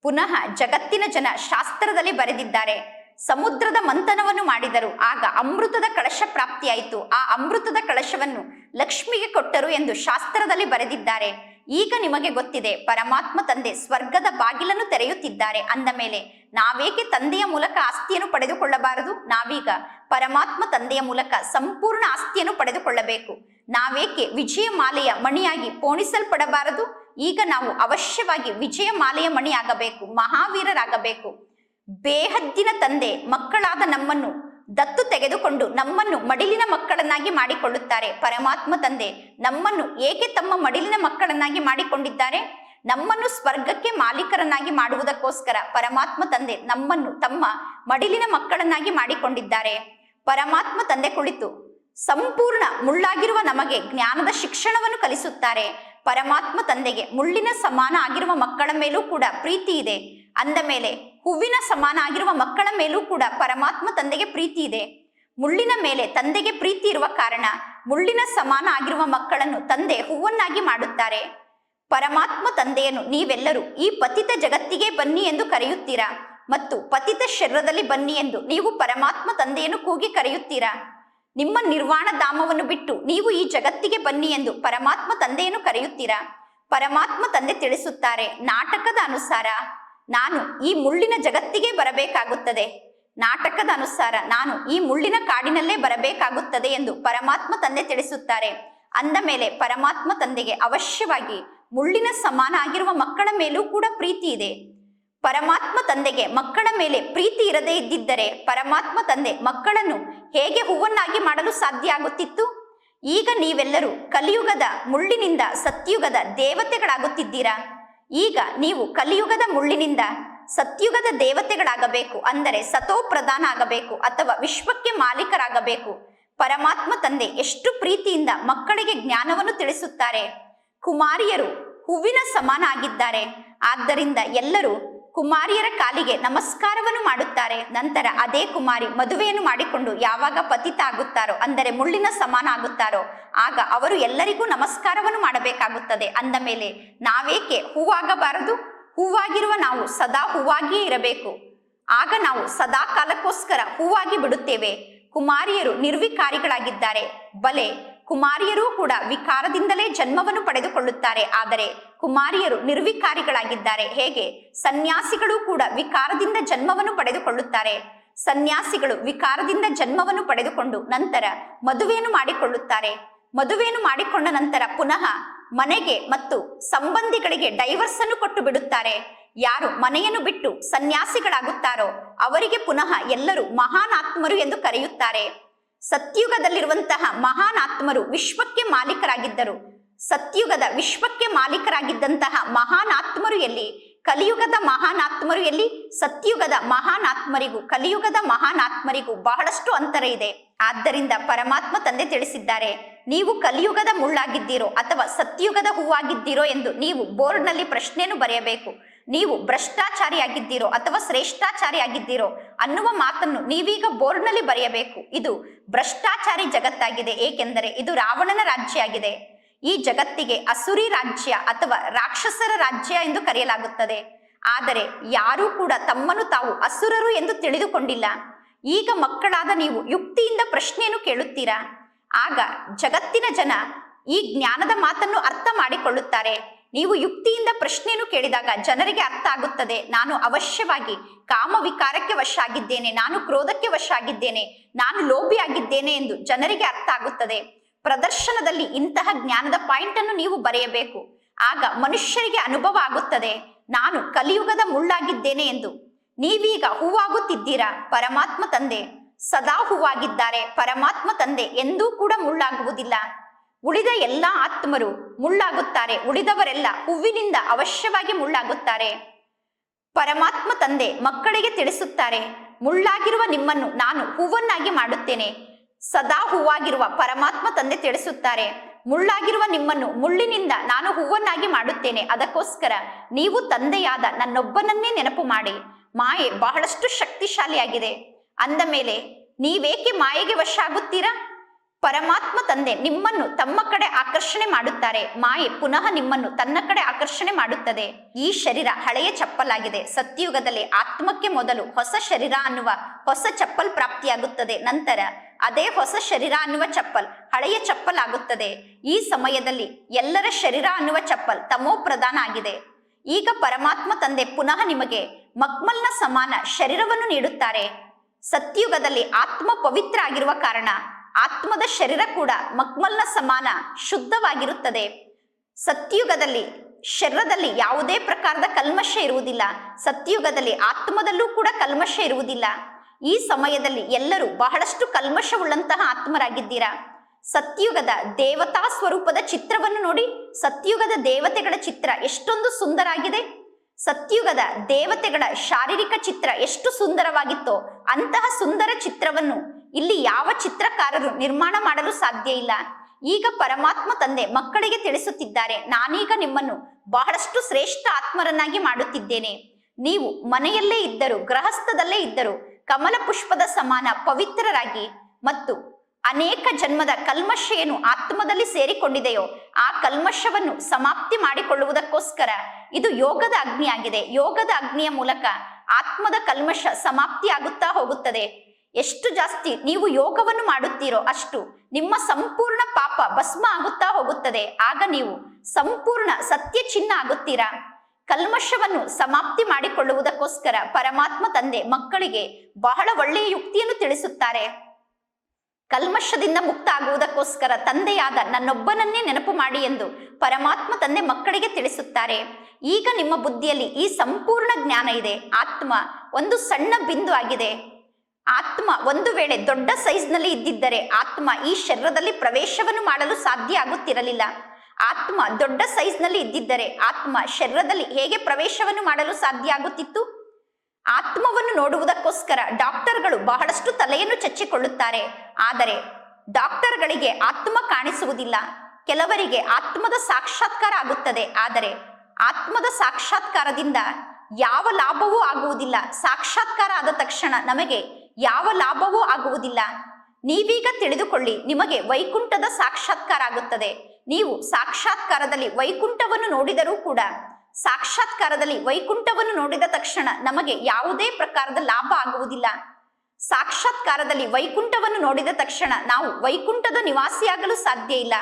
ಪುನಃ ಜಗತ್ತಿನ ಜನ ಶಾಸ್ತ್ರದಲ್ಲಿ ಬರೆದಿದ್ದಾರೆ. ಸಮುದ್ರದ ಮಂಥನವನ್ನು ಮಾಡಿದರು. ಆಗ ಅಮೃತದ ಕಳಶ ಪ್ರಾಪ್ತಿಯಾಯಿತು. ಆ ಅಮೃತದ ಕಳಶವನ್ನು ಲಕ್ಷ್ಮಿಗೆ ಕೊಟ್ಟರು ಎಂದು ಶಾಸ್ತ್ರದಲ್ಲಿ ಬರೆದಿದ್ದಾರೆ. ಈಗ ನಿಮಗೆ ಗೊತ್ತಿದೆ, ಪರಮಾತ್ಮ ತಂದೆ ಸ್ವರ್ಗದ ಬಾಗಿಲನ್ನು ತೆರೆಯುತ್ತಿದ್ದಾರೆ. ಅಂದ ಮೇಲೆ, ನಾವೇಕೆ ತಂದೆಯ ಮೂಲಕ ಆಸ್ತಿಯನ್ನು ಪಡೆದುಕೊಳ್ಳಬಾರದು? ನಾವೀಗ ಪರಮಾತ್ಮ ತಂದೆಯ ಮೂಲಕ ಸಂಪೂರ್ಣ ಆಸ್ತಿಯನ್ನು ಪಡೆದುಕೊಳ್ಳಬೇಕು. ನಾವೇಕೆ ವಿಜಯ ಮಾಲೆಯ ಮಣಿಯಾಗಿ ಪೋಣಿಸಲ್ಪಡಬಾರದು? ಈಗ ನಾವು ಅವಶ್ಯವಾಗಿ ವಿಜಯ ಮಾಲೆಯ ಮಣಿಯಾಗಬೇಕು, ಮಹಾವೀರರಾಗಬೇಕು. ಬೇಹದ್ದಿನ ತಂದೆ, ಮಕ್ಕಳಾದ ನಮ್ಮನ್ನು ದತ್ತು ತೆಗೆದುಕೊಂಡು ನಮ್ಮನ್ನು ಮಡಿಲಿನ ಮಕ್ಕಳನ್ನಾಗಿ ಮಾಡಿಕೊಳ್ಳುತ್ತಾರೆ. ಪರಮಾತ್ಮ ತಂದೆ, ನಮ್ಮನ್ನು ಏಕೆ ತಮ್ಮ ಮಡಿಲಿನ ಮಕ್ಕಳನ್ನಾಗಿ ಮಾಡಿಕೊಂಡಿದ್ದಾರೆ? ನಮ್ಮನ್ನು ಸ್ವರ್ಗಕ್ಕೆ ಮಾಲೀಕರನ್ನಾಗಿ ಮಾಡುವುದಕ್ಕೋಸ್ಕರ ಪರಮಾತ್ಮ ತಂದೆ ನಮ್ಮನ್ನು ತಮ್ಮ ಮಡಿಲಿನ ಮಕ್ಕಳನ್ನಾಗಿ ಮಾಡಿಕೊಂಡಿದ್ದಾರೆ. ಪರಮಾತ್ಮ ತಂದೆ ಕುಳಿತು ಸಂಪೂರ್ಣ ಮುಳ್ಳಾಗಿರುವ ನಮಗೆ ಜ್ಞಾನದ ಶಿಕ್ಷಣವನ್ನು ಕಲಿಸುತ್ತಾರೆ. ಪರಮಾತ್ಮ ತಂದೆಗೆ ಮುಳ್ಳಿನ ಸಮಾನ ಆಗಿರುವ ಮಕ್ಕಳ ಮೇಲೂ ಕೂಡ ಪ್ರೀತಿ ಇದೆ. ಅಂದ ಮೇಲೆ ಹೂವಿನ ಸಮಾನ ಆಗಿರುವ ಮಕ್ಕಳ ಮೇಲೂ ಕೂಡ ಪರಮಾತ್ಮ ತಂದೆಗೆ ಪ್ರೀತಿ ಇದೆ. ಮುಳ್ಳಿನ ಮೇಲೆ ತಂದೆಗೆ ಪ್ರೀತಿ ಇರುವ ಕಾರಣ ಮುಳ್ಳಿನ ಸಮಾನ ಆಗಿರುವ ಮಕ್ಕಳನ್ನು ತಂದೆ ಹೂವನ್ನಾಗಿ ಮಾಡುತ್ತಾರೆ. ಪರಮಾತ್ಮ ತಂದೆಯನ್ನು ನೀವೆಲ್ಲರೂ ಈ ಪತಿತ ಜಗತ್ತಿಗೆ ಬನ್ನಿ ಎಂದು ಕರೆಯುತ್ತೀರಾ? ಮತ್ತು ಪತಿತ ಶರೀರದಲ್ಲಿ ಬನ್ನಿ ಎಂದು ನೀವು ಪರಮಾತ್ಮ ತಂದೆಯನ್ನು ಕೂಗಿ ಕರೆಯುತ್ತೀರಾ? ನಿಮ್ಮ ನಿರ್ವಾಣ ಧಾಮವನ್ನು ಬಿಟ್ಟು ನೀವು ಈ ಜಗತ್ತಿಗೆ ಬನ್ನಿ ಎಂದು ಪರಮಾತ್ಮ ತಂದೆಯನ್ನು ಕರೆಯುತ್ತೀರಾ? ಪರಮಾತ್ಮ ತಂದೆ ತಿಳಿಸುತ್ತಾರೆ, ನಾಟಕದ ಅನುಸಾರ ನಾನು ಈ ಮುಳ್ಳಿನ ಜಗತ್ತಿಗೆ ಬರಬೇಕಾಗುತ್ತದೆ. ನಾಟಕದ ಅನುಸಾರ ನಾನು ಈ ಮುಳ್ಳಿನ ಕಾಡಿನಲ್ಲೇ ಬರಬೇಕಾಗುತ್ತದೆ ಎಂದು ಪರಮಾತ್ಮ ತಂದೆ ತಿಳಿಸುತ್ತಾರೆ. ಅಂದ ಮೇಲೆ ಪರಮಾತ್ಮ ತಂದೆಗೆ ಅವಶ್ಯವಾಗಿ ಮುಳ್ಳಿನ ಸಮಾನ ಆಗಿರುವ ಮಕ್ಕಳ ಮೇಲೂ ಕೂಡ ಪ್ರೀತಿ ಇದೆ. ಪರಮಾತ್ಮ ತಂದೆಗೆ ಮಕ್ಕಳ ಮೇಲೆ ಪ್ರೀತಿ ಇರದೇ ಇದ್ದಿದ್ದರೆ ಪರಮಾತ್ಮ ತಂದೆ ಮಕ್ಕಳನ್ನು ಹೇಗೆ ಹೂವನ್ನಾಗಿ ಮಾಡಲು ಸಾಧ್ಯ ಆಗುತ್ತಿತ್ತು? ಈಗ ನೀವೆಲ್ಲರೂ ಕಲಿಯುಗದ ಮುಳ್ಳಿನಿಂದ ಸತ್ಯುಗದ ದೇವತೆಗಳಾಗುತ್ತಿದ್ದೀರಾ? ಈಗ ನೀವು ಕಲಿಯುಗದ ಮುಳ್ಳಿನಿಂದ ಸತ್ಯುಗದ ದೇವತೆಗಳಾಗಬೇಕು, ಅಂದರೆ ಸತೋ ಪ್ರಧಾನ ಆಗಬೇಕು ಅಥವಾ ವಿಶ್ವಕ್ಕೆ ಮಾಲೀಕರಾಗಬೇಕು. ಪರಮಾತ್ಮ ತಂದೆ ಎಷ್ಟು ಪ್ರೀತಿಯಿಂದ ಮಕ್ಕಳಿಗೆ ಜ್ಞಾನವನ್ನು ತಿಳಿಸುತ್ತಾರೆ. ಕುಮಾರಿಯರು ಹೂವಿನ ಸಮಾನ ಆಗಿದ್ದಾರೆ ಆದ್ದರಿಂದ ಎಲ್ಲರೂ ಕುಮಾರಿಯರ ಕಾಲಿಗೆ ನಮಸ್ಕಾರವನ್ನು ಮಾಡುತ್ತಾರೆ. ನಂತರ ಅದೇ ಕುಮಾರಿ ಮದುವೆಯನ್ನು ಮಾಡಿಕೊಂಡು ಯಾವಾಗ ಪತಿತ ಆಗುತ್ತಾರೋ, ಅಂದರೆ ಮುಳ್ಳಿನ ಸಮಾನ ಆಗುತ್ತಾರೋ, ಆಗ ಅವರು ಎಲ್ಲರಿಗೂ ನಮಸ್ಕಾರವನ್ನು ಮಾಡಬೇಕಾಗುತ್ತದೆ. ಅಂದ ಮೇಲೆ, ನಾವೇಕೆ ಹೂವಾಗಬಾರದು? ಹೂವಾಗಿರುವ ನಾವು ಸದಾ ಹೂವಾಗಿಯೇ ಇರಬೇಕು. ಆಗ ನಾವು ಸದಾ ಕಾಲಕ್ಕೋಸ್ಕರ ಹೂವಾಗಿ ಬಿಡುತ್ತೇವೆ. ಕುಮಾರಿಯರು ನಿರ್ವಿಕಾರಿಗಳಾಗಿದ್ದಾರೆ. ಬಲೆ ಕುಮಾರಿಯರೂ ಕೂಡ ವಿಕಾರದಿಂದಲೇ ಜನ್ಮವನ್ನು ಪಡೆದುಕೊಳ್ಳುತ್ತಾರೆ. ಆದರೆ ಕುಮಾರಿಯರು ನಿರ್ವಿಕಾರಿಗಳಾಗಿದ್ದಾರೆ. ಹೇಗೆ? ಸನ್ಯಾಸಿಗಳು ಕೂಡ ವಿಕಾರದಿಂದ ಜನ್ಮವನ್ನು ಪಡೆದುಕೊಳ್ಳುತ್ತಾರೆ. ಸನ್ಯಾಸಿಗಳು ವಿಕಾರದಿಂದ ಜನ್ಮವನ್ನು ಪಡೆದುಕೊಂಡು ನಂತರ ಮದುವೆಯನ್ನು ಮಾಡಿಕೊಳ್ಳುತ್ತಾರೆ. ಮದುವೆಯನ್ನು ಮಾಡಿಕೊಂಡ ನಂತರ ಪುನಃ ಮನೆಗೆ ಮತ್ತು ಸಂಬಂಧಿಗಳಿಗೆ ಡೈವರ್ಸ್ ಅನ್ನು ಕೊಟ್ಟು ಬಿಡುತ್ತಾರೆ ಯಾರು ಮನೆಯನ್ನು ಬಿಟ್ಟು ಸನ್ಯಾಸಿಗಳಾಗುತ್ತಾರೋ ಅವರಿಗೆ ಪುನಃ ಎಲ್ಲರೂ ಮಹಾನ್ ಆತ್ಮರು ಎಂದು ಕರೆಯುತ್ತಾರೆ. ಸತ್ಯುಗದಲ್ಲಿರುವಂತಹ ಮಹಾನ್ ಆತ್ಮರು ವಿಶ್ವಕ್ಕೆ ಮಾಲೀಕರಾಗಿದ್ದರು. ಸತ್ಯುಗದ ವಿಶ್ವಕ್ಕೆ ಮಾಲೀಕರಾಗಿದ್ದಂತಹ ಮಹಾನ್ ಆತ್ಮರು ಎಲ್ಲಿ? ಕಲಿಯುಗದ ಮಹಾನ್ ಆತ್ಮರು ಎಲ್ಲಿ? ಸತ್ಯುಗದ ಮಹಾನ್ ಆತ್ಮರಿಗೂ, ಕಲಿಯುಗದ ಮಹಾನ್ ಆತ್ಮರಿಗೂ ಬಹಳಷ್ಟು ಅಂತರ ಇದೆ. ಆದ್ದರಿಂದ ಪರಮಾತ್ಮ ತಂದೆ ತಿಳಿಸಿದ್ದಾರೆ, ನೀವು ಕಲಿಯುಗದ ಮುಳ್ಳಾಗಿದ್ದೀರೋ ಅಥವಾ ಸತ್ಯುಗದ ಹೂವಾಗಿದ್ದೀರೋ ಎಂದು ನೀವು ಬೋರ್ಡ್ನಲ್ಲಿ ಪ್ರಶ್ನೆಯನ್ನು ಬರೆಯಬೇಕು. ನೀವು ಭ್ರಷ್ಟಾಚಾರಿಯಾಗಿದ್ದೀರೋ ಅಥವಾ ಶ್ರೇಷ್ಠಾಚಾರಿ ಆಗಿದ್ದೀರೋ ಅನ್ನುವ ಮಾತನ್ನು ನೀವೀಗ ಬೋರ್ಡ್ನಲ್ಲಿ ಬರೆಯಬೇಕು. ಇದು ಭ್ರಷ್ಟಾಚಾರಿ ಜಗತ್ತಾಗಿದೆ, ಏಕೆಂದರೆ ಇದು ರಾವಣನ ರಾಜ್ಯ ಆಗಿದೆ ಈ ಜಗತ್ತಿಗೆ ಅಸುರಿ ರಾಜ್ಯ ಅಥವಾ ರಾಕ್ಷಸರ ರಾಜ್ಯ ಎಂದು ಕರೆಯಲಾಗುತ್ತದೆ. ಆದರೆ ಯಾರೂ ಕೂಡ ತಮ್ಮನ್ನು ತಾವು ಅಸುರರು ಎಂದು ತಿಳಿದುಕೊಂಡಿಲ್ಲ. ಈಗ ಮಕ್ಕಳಾದ ನೀವು ಯುಕ್ತಿಯಿಂದ ಪ್ರಶ್ನೆಯನ್ನು ಕೇಳುತ್ತೀರಾ? ಆಗ ಜಗತ್ತಿನ ಜನ ಈ ಜ್ಞಾನದ ಮಾತನ್ನು ಅರ್ಥ ಮಾಡಿಕೊಳ್ಳುತ್ತಾರೆ. ನೀವು ಯುಕ್ತಿಯಿಂದ ಪ್ರಶ್ನೆಯನ್ನು ಕೇಳಿದಾಗ ಜನರಿಗೆ ಅರ್ಥ ಆಗುತ್ತದೆ. ನಾನು ಅವಶ್ಯವಾಗಿ ಕಾಮವಿಕಾರಕ್ಕೆ ವಶ ಆಗಿದ್ದೇನೆ ನಾನು ಕ್ರೋಧಕ್ಕೆ ವಶ ಆಗಿದ್ದೇನೆ ನಾನು ಲೋಭಿ ಆಗಿದ್ದೇನೆ ಎಂದು ಜನರಿಗೆ ಅರ್ಥ ಆಗುತ್ತದೆ. ಪ್ರದರ್ಶನದಲ್ಲಿ ಇಂತಹ ಜ್ಞಾನದ ಪಾಯಿಂಟ್ ಅನ್ನು ನೀವು ಬರೆಯಬೇಕು. ಆಗ ಮನುಷ್ಯರಿಗೆ ಅನುಭವ ಆಗುತ್ತದೆ. ನಾನು ಕಲಿಯುಗದ ಮುಳ್ಳಾಗಿದ್ದೇನೆ ಎಂದು. ನೀವೀಗ ಹೂವಾಗುತ್ತಿದ್ದೀರಾ? ಪರಮಾತ್ಮ ತಂದೆ. ಸದಾ ಹೂವಾಗಿದ್ದಾರೆ. ಪರಮಾತ್ಮ ತಂದೆ ಎಂದೂ ಕೂಡ ಮುಳ್ಳಾಗುವುದಿಲ್ಲ. ಉಳಿದ ಎಲ್ಲ ಆತ್ಮರು ಮುಳ್ಳಾಗುತ್ತಾರೆ. ಉಳಿದವರೆಲ್ಲ ಹೂವಿನಿಂದ ಅವಶ್ಯವಾಗಿ ಮುಳ್ಳಾಗುತ್ತಾರೆ. ಪರಮಾತ್ಮ ತಂದೆ ಮಕ್ಕಳಿಗೆ ತಿಳಿಸುತ್ತಾರೆ, ಮುಳ್ಳಾಗಿರುವ ನಿಮ್ಮನ್ನು ನಾನು ಹೂವನ್ನಾಗಿ ಮಾಡುತ್ತೇನೆ. ಸದಾ ಹೂವಾಗಿರುವ ಪರಮಾತ್ಮ ತಂದೆ ತಿಳಿಸುತ್ತಾರೆ, ಮುಳ್ಳಾಗಿರುವ ನಿಮ್ಮನ್ನು ಮುಳ್ಳಿನಿಂದ ನಾನು ಹೂವನ್ನಾಗಿ ಮಾಡುತ್ತೇನೆ. ಅದಕ್ಕೋಸ್ಕರ ನೀವು ತಂದೆಯಾದ ನನ್ನೊಬ್ಬನನ್ನೇ ನೆನಪು ಮಾಡಿ. ಮಾಯೆ ಬಹಳಷ್ಟು ಶಕ್ತಿಶಾಲಿಯಾಗಿದೆ. ಅಂದ ಮೇಲೆ ನೀವೇಕೆ ಮಾಯೆಗೆ ವಶ ಆಗುತ್ತೀರಾ ಪರಮಾತ್ಮ ತಂದೆ ನಿಮ್ಮನ್ನು ತಮ್ಮ ಕಡೆ ಆಕರ್ಷಣೆ ಮಾಡುತ್ತಾರೆ. ಮಾಯೆ ಪುನಃ ನಿಮ್ಮನ್ನು ತನ್ನ ಕಡೆ ಆಕರ್ಷಣೆ ಮಾಡುತ್ತದೆ. ಈ ಶರೀರ ಹಳೆಯ ಚಪ್ಪಲಾಗಿದೆ. ಸತ್ಯಯುಗದಲ್ಲಿ ಆತ್ಮಕ್ಕೆ ಮೊದಲು ಹೊಸ ಶರೀರ ಅನ್ನುವ ಹೊಸ ಚಪ್ಪಲ್ ಪ್ರಾಪ್ತಿಯಾಗುತ್ತದೆ. ನಂತರ ಅದೇ ಹೊಸ ಶರೀರ ಅನ್ನುವ ಚಪ್ಪಲ್ ಹಳೆಯ ಚಪ್ಪಲ್ ಆಗುತ್ತದೆ. ಈ ಸಮಯದಲ್ಲಿ ಎಲ್ಲರ ಶರೀರ ಅನ್ನುವ ಚಪ್ಪಲ್ ತಮೋ ಪ್ರಧಾನ ಆಗಿದೆ. ಈಗ ಪರಮಾತ್ಮ ತಂದೆ ಪುನಃ ನಿಮಗೆ ಮಕ್ಮಲ್ನ ಸಮಾನ ಶರೀರವನ್ನು ನೀಡುತ್ತಾರೆ. ಸತ್ಯುಗದಲ್ಲಿ ಆತ್ಮ ಪವಿತ್ರ ಆಗಿರುವ ಕಾರಣ ಆತ್ಮದ ಶರೀರ ಕೂಡ ಮಕ್ಮಲ್ನ ಸಮಾನ ಶುದ್ಧವಾಗಿರುತ್ತದೆ. ಸತ್ಯುಗದಲ್ಲಿ ಶರೀರದಲ್ಲಿ ಯಾವುದೇ ಪ್ರಕಾರದ ಕಲ್ಮಶ ಇರುವುದಿಲ್ಲ. ಸತ್ಯುಗದಲ್ಲಿ ಆತ್ಮದಲ್ಲೂ ಕೂಡ ಕಲ್ಮಶ ಇರುವುದಿಲ್ಲ. ಈ ಸಮಯದಲ್ಲಿ ಎಲ್ಲರೂ ಬಹಳಷ್ಟು ಕಲ್ಮಶವುಳ್ಳಂತಹ ಆತ್ಮರಾಗಿದ್ದೀರಾ? ಸತ್ಯುಗದ ದೇವತಾ ಸ್ವರೂಪದ ಚಿತ್ರವನ್ನು ನೋಡಿ. ಸತ್ಯುಗದ ದೇವತೆಗಳ ಚಿತ್ರ ಎಷ್ಟೊಂದು ಸುಂದರ ಆಗಿದೆ ಸತ್ಯುಗದ ದೇವತೆಗಳ ಶಾರೀರಿಕ ಚಿತ್ರ ಎಷ್ಟು ಸುಂದರವಾಗಿತ್ತೋ ಅಂತಹ ಸುಂದರ ಚಿತ್ರವನ್ನು ಇಲ್ಲಿ ಯಾವ ಚಿತ್ರಕಾರರು ನಿರ್ಮಾಣ ಮಾಡಲು ಸಾಧ್ಯ ಇಲ್ಲ. ಈಗ ಪರಮಾತ್ಮ ತಂದೆ ಮಕ್ಕಳಿಗೆ ತಿಳಿಸುತ್ತಿದ್ದಾರೆ, ನಾನೀಗ ನಿಮ್ಮನ್ನು ಬಹಳಷ್ಟು ಶ್ರೇಷ್ಠ ಆತ್ಮರನ್ನಾಗಿ ಮಾಡುತ್ತಿದ್ದೇನೆ. ನೀವು ಮನೆಯಲ್ಲೇ ಇದ್ದರು, ಗೃಹಸ್ಥದಲ್ಲೇ ಇದ್ದರು, ಕಮಲ ಪುಷ್ಪದ ಸಮಾನ ಪವಿತ್ರರಾಗಿ ಮತ್ತು ಅನೇಕ ಜನ್ಮದ ಕಲ್ಮಶ ಏನು ಆತ್ಮದಲ್ಲಿ ಸೇರಿಕೊಂಡಿದೆಯೋ, ಆ ಕಲ್ಮಶವನ್ನು ಸಮಾಪ್ತಿ ಮಾಡಿಕೊಳ್ಳುವುದಕ್ಕೋಸ್ಕರ ಇದು ಯೋಗದ ಅಗ್ನಿಯಾಗಿದೆ. ಯೋಗದ ಅಗ್ನಿಯ ಮೂಲಕ ಆತ್ಮದ ಕಲ್ಮಶ ಸಮಾಪ್ತಿ ಆಗುತ್ತಾ ಹೋಗುತ್ತದೆ. ಎಷ್ಟು ಜಾಸ್ತಿ ನೀವು ಯೋಗವನ್ನು ಮಾಡುತ್ತೀರೋ ಅಷ್ಟು ನಿಮ್ಮ ಸಂಪೂರ್ಣ ಪಾಪ ಭಸ್ಮ ಆಗುತ್ತಾ ಹೋಗುತ್ತದೆ. ಆಗ ನೀವು ಸಂಪೂರ್ಣ ಸತ್ಯ ಚಿನ್ನ ಆಗುತ್ತೀರಾ? ಕಲ್ಮಶವನ್ನು ಸಮಾಪ್ತಿ ಮಾಡಿಕೊಳ್ಳುವುದಕ್ಕೋಸ್ಕರ ಪರಮಾತ್ಮ ತಂದೆ ಮಕ್ಕಳಿಗೆ ಬಹಳ ಒಳ್ಳೆಯ ಯುಕ್ತಿಯನ್ನು ತಿಳಿಸುತ್ತಾರೆ. ಕಲ್ಮಶದಿಂದ ಮುಕ್ತ ಆಗುವುದಕ್ಕೋಸ್ಕರ ತಂದೆಯಾದ ನನ್ನೊಬ್ಬನನ್ನೇ ನೆನಪು ಮಾಡಿ ಎಂದು ಪರಮಾತ್ಮ ತಂದೆ ಮಕ್ಕಳಿಗೆ ತಿಳಿಸುತ್ತಾರೆ. ಈಗ ನಿಮ್ಮ ಬುದ್ಧಿಯಲ್ಲಿ ಈ ಸಂಪೂರ್ಣ ಜ್ಞಾನ ಇದೆ. ಆತ್ಮ ಒಂದು ಸಣ್ಣ ಬಿಂದು ಆಗಿದೆ. ಆತ್ಮ ಒಂದು ವೇಳೆ ದೊಡ್ಡ ಸೈಜ್ನಲ್ಲಿ ಇದ್ದಿದ್ದರೆ ಆತ್ಮ ಈ ಶರೀರದಲ್ಲಿ ಪ್ರವೇಶವನ್ನು ಮಾಡಲು ಸಾಧ್ಯ ಆಗುತ್ತಿರಲಿಲ್ಲ. ಆತ್ಮ ದೊಡ್ಡ ಸೈಜ್ನಲ್ಲಿ ಇದ್ದಿದ್ದರೆ ಆತ್ಮ ಶರೀರದಲ್ಲಿ ಹೇಗೆ ಪ್ರವೇಶವನ್ನು ಮಾಡಲು ಸಾಧ್ಯ ಆಗುತ್ತಿತ್ತು? ಆತ್ಮವನ್ನು ನೋಡುವುದಕ್ಕೋಸ್ಕರ ಡಾಕ್ಟರ್ಗಳು ಬಹಳಷ್ಟು ತಲೆಯನ್ನು ಚಚ್ಚಿಕೊಳ್ಳುತ್ತಾರೆ. ಆದರೆ ಡಾಕ್ಟರ್ಗಳಿಗೆ ಆತ್ಮ ಕಾಣಿಸುವುದಿಲ್ಲ. ಕೆಲವರಿಗೆ ಆತ್ಮದ ಸಾಕ್ಷಾತ್ಕಾರ ಆಗುತ್ತದೆ. ಆದರೆ ಆತ್ಮದ ಸಾಕ್ಷಾತ್ಕಾರದಿಂದ ಯಾವ ಲಾಭವೂ ಆಗುವುದಿಲ್ಲ. ಸಾಕ್ಷಾತ್ಕಾರ ಆದ ತಕ್ಷಣ ನಮಗೆ ಯಾವ ಲಾಭವೂ ಆಗುವುದಿಲ್ಲ. ನೀವೀಗ ತಿಳಿದುಕೊಳ್ಳಿ, ನಿಮಗೆ ವೈಕುಂಠದ ಸಾಕ್ಷಾತ್ಕಾರ ಆಗುತ್ತದೆ. ನೀವು ಸಾಕ್ಷಾತ್ಕಾರದಲ್ಲಿ ವೈಕುಂಠವನ್ನು ನೋಡಿದರೂ ಕೂಡ, ಸಾಕ್ಷಾತ್ಕಾರದಲ್ಲಿ ವೈಕುಂಠವನ್ನು ನೋಡಿದ ತಕ್ಷಣ ನಮಗೆ ಯಾವುದೇ ಪ್ರಕಾರದ ಲಾಭ ಆಗುವುದಿಲ್ಲ. ಸಾಕ್ಷಾತ್ಕಾರದಲ್ಲಿ ವೈಕುಂಠವನ್ನು ನೋಡಿದ ತಕ್ಷಣ ನಾವು ವೈಕುಂಠದ ನಿವಾಸಿಯಾಗಲು ಸಾಧ್ಯ ಇಲ್ಲ.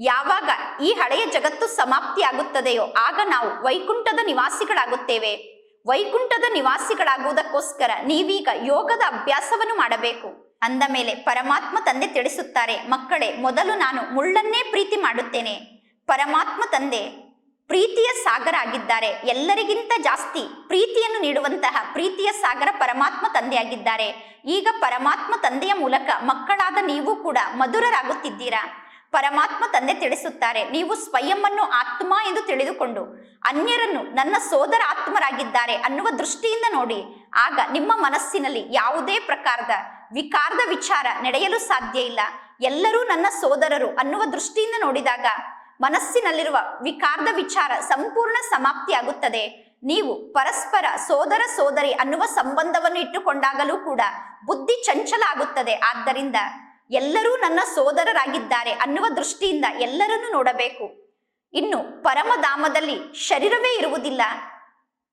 ಯಾವಾಗ ಈ ಹಳೆಯ ಜಗತ್ತು ಸಮಾಪ್ತಿಯಾಗುತ್ತದೆಯೋ, ಆಗ ನಾವು ವೈಕುಂಠದ ನಿವಾಸಿಗಳಾಗುತ್ತೇವೆ. ವೈಕುಂಠದ ನಿವಾಸಿಗಳಾಗುವುದಕ್ಕೋಸ್ಕರ ನೀವೀಗ ಯೋಗದ ಅಭ್ಯಾಸವನ್ನು ಮಾಡಬೇಕು. ಅಂದ ಮೇಲೆ ಪರಮಾತ್ಮ ತಂದೆ ತಿಳಿಸುತ್ತಾರೆ, ಮಕ್ಕಳೇ, ಮೊದಲು ನಾನು ಮುಳ್ಳನ್ನೇ ಪ್ರೀತಿ ಮಾಡುತ್ತೇನೆ. ಪರಮಾತ್ಮ ತಂದೆ, ಪ್ರೀತಿಯ ಸಾಗರ ಆಗಿದ್ದಾರೆ. ಎಲ್ಲರಿಗಿಂತ ಜಾಸ್ತಿ ಪ್ರೀತಿಯನ್ನು ನೀಡುವಂತಹ ಪ್ರೀತಿಯ ಸಾಗರ ಪರಮಾತ್ಮ ತಂದೆಯಾಗಿದ್ದಾರೆ. ಈಗ ಪರಮಾತ್ಮ ತಂದೆಯ ಮೂಲಕ ಮಕ್ಕಳಾದ ನೀವು ಕೂಡ ಮಧುರರಾಗುತ್ತಿದ್ದೀರಾ? ಪರಮಾತ್ಮ ತಂದೆ ತಿಳಿಸುತ್ತಾರೆ. ನೀವು ಸ್ವಯಂವನ್ನು ಆತ್ಮ ಎಂದು ತಿಳಿದುಕೊಂಡು ಅನ್ಯರನ್ನು ನನ್ನ ಸೋದರ ಆತ್ಮರಾಗಿದ್ದಾರೆ ಅನ್ನುವ ದೃಷ್ಟಿಯಿಂದ ನೋಡಿ. ಆಗ ನಿಮ್ಮ ಮನಸ್ಸಿನಲ್ಲಿ ಯಾವುದೇ ಪ್ರಕಾರದ ವಿಕಾರದ ವಿಚಾರ ನಡೆಯಲು ಸಾಧ್ಯ ಇಲ್ಲ. ಎಲ್ಲರೂ ನನ್ನ ಸೋದರರು ಅನ್ನುವ ದೃಷ್ಟಿಯಿಂದ ನೋಡಿದಾಗ ಮನಸ್ಸಿನಲ್ಲಿರುವ ವಿಕಾರದ ವಿಚಾರ ಸಂಪೂರ್ಣ ಸಮಾಪ್ತಿಯಾಗುತ್ತದೆ. ನೀವು ಪರಸ್ಪರ ಸೋದರ ಸೋದರಿ ಅನ್ನುವ ಸಂಬಂಧವನ್ನು ಇಟ್ಟುಕೊಂಡಾಗಲೂ ಕೂಡ ಬುದ್ಧಿ ಚಂಚಲ ಆಗುತ್ತದೆ. ಆದ್ದರಿಂದ ಎಲ್ಲರೂ ನನ್ನ ಸೋದರರಾಗಿದ್ದಾರೆ ಅನ್ನುವ ದೃಷ್ಟಿಯಿಂದ ಎಲ್ಲರನ್ನು ನೋಡಬೇಕು. ಇನ್ನು ಪರಮಧಾಮದಲ್ಲಿ ಶರೀರವೇ ಇರುವುದಿಲ್ಲ.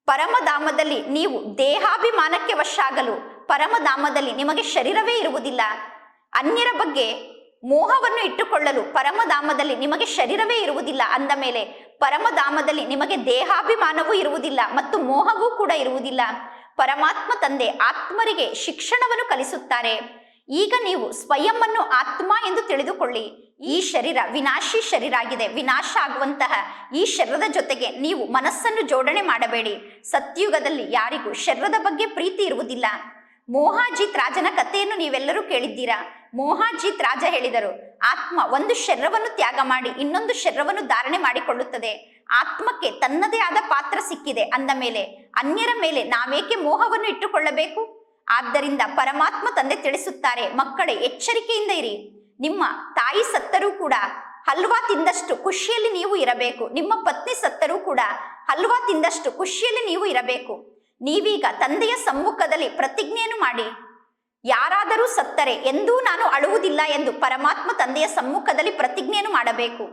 ಪರಮಧಾಮದಲ್ಲಿ ನೀವು ದೇಹಾಭಿಮಾನಕ್ಕೆ ವಶಾಗಲು ಪರಮಧಾಮದಲ್ಲಿ ನಿಮಗೆ ಶರೀರವೇ ಇರುವುದಿಲ್ಲ. ಅನ್ಯರ ಬಗ್ಗೆ ಮೋಹವನ್ನು ಇಟ್ಟುಕೊಳ್ಳಲು ಪರಮಧಾಮದಲ್ಲಿ ನಿಮಗೆ ಶರೀರವೇ ಇರುವುದಿಲ್ಲ ಅಂದ ಮೇಲೆ ಪರಮಧಾಮದಲ್ಲಿ ನಿಮಗೆ ದೇಹಾಭಿಮಾನವೂ ಇರುವುದಿಲ್ಲ ಮತ್ತು ಮೋಹವೂ ಕೂಡ ಇರುವುದಿಲ್ಲ. ಪರಮಾತ್ಮ ತಂದೆ ಆತ್ಮರಿಗೆ ಶಿಕ್ಷಣವನ್ನು ಕಲಿಸುತ್ತಾರೆ. ಈಗ ನೀವು ಸ್ವಯಂವನ್ನು ಆತ್ಮ ಎಂದು ತಿಳಿದುಕೊಳ್ಳಿ. ಈ ಶರೀರ ವಿನಾಶಿ ಶರೀರ ಆಗಿದೆ ವಿನಾಶ ಆಗುವಂತಹ ಈ ಶರೀರದ ಜೊತೆಗೆ ನೀವು ಮನಸ್ಸನ್ನು ಜೋಡಣೆ ಮಾಡಬೇಡಿ. ಸತ್ಯುಗದಲ್ಲಿ ಯಾರಿಗೂ ಶರೀರದ ಬಗ್ಗೆ ಪ್ರೀತಿ ಇರುವುದಿಲ್ಲ. ಮೋಹಾಜಿತ್ ರಾಜನ ಕಥೆಯನ್ನು ನೀವೆಲ್ಲರೂ ಕೇಳಿದ್ದೀರಾ? ಮೋಹಾಜಿತ್ ರಾಜ ಹೇಳಿದರು, ಆತ್ಮ ಒಂದು ಶರೀರವನ್ನು ತ್ಯಾಗ ಮಾಡಿ ಇನ್ನೊಂದು ಶರೀರವನ್ನು ಧಾರಣೆ ಮಾಡಿಕೊಳ್ಳುತ್ತದೆ. ಆತ್ಮಕ್ಕೆ ತನ್ನದೇ ಆದ ಪಾತ್ರ ಸಿಕ್ಕಿದೆ ಅಂದ ಮೇಲೆ, ಅನ್ಯರ ಮೇಲೆ ನಾವೇಕೆ ಮೋಹವನ್ನು ಇಟ್ಟುಕೊಳ್ಳಬೇಕು? ಆದ್ದರಿಂದ ಪರಮಾತ್ಮ ತಂದೆ ತಿಳಿಸುತ್ತಾರೆ, ಮಕ್ಕಳೇ, ಎಚ್ಚರಿಕೆಯಿಂದ ಇರಿ. ನಿಮ್ಮ ತಾಯಿ ಸತ್ತರೂ ಕೂಡ ಹಲ್ವಾ ತಿಂದಷ್ಟು ಖುಷಿಯಲ್ಲಿ ನೀವು ಇರಬೇಕು. ನಿಮ್ಮ ಪತ್ನಿ ಸತ್ತರೂ ಕೂಡ ಹಲ್ವಾ ತಿಂದಷ್ಟು ಖುಷಿಯಲ್ಲಿ ನೀವು ಇರಬೇಕು. ನೀವೀಗ ತಂದೆಯ ಸಮ್ಮುಖದಲ್ಲಿ ಪ್ರತಿಜ್ಞೆಯನ್ನು ಮಾಡಿ. ಯಾರಾದರೂ ಸತ್ತರೆ ಎಂದೂ ನಾನು ಅಳುವುದಿಲ್ಲ ಎಂದು ಪರಮಾತ್ಮ ತಂದೆಯ ಸಮ್ಮುಖದಲ್ಲಿ ಪ್ರತಿಜ್ಞೆಯನ್ನು ಮಾಡಬೇಕು.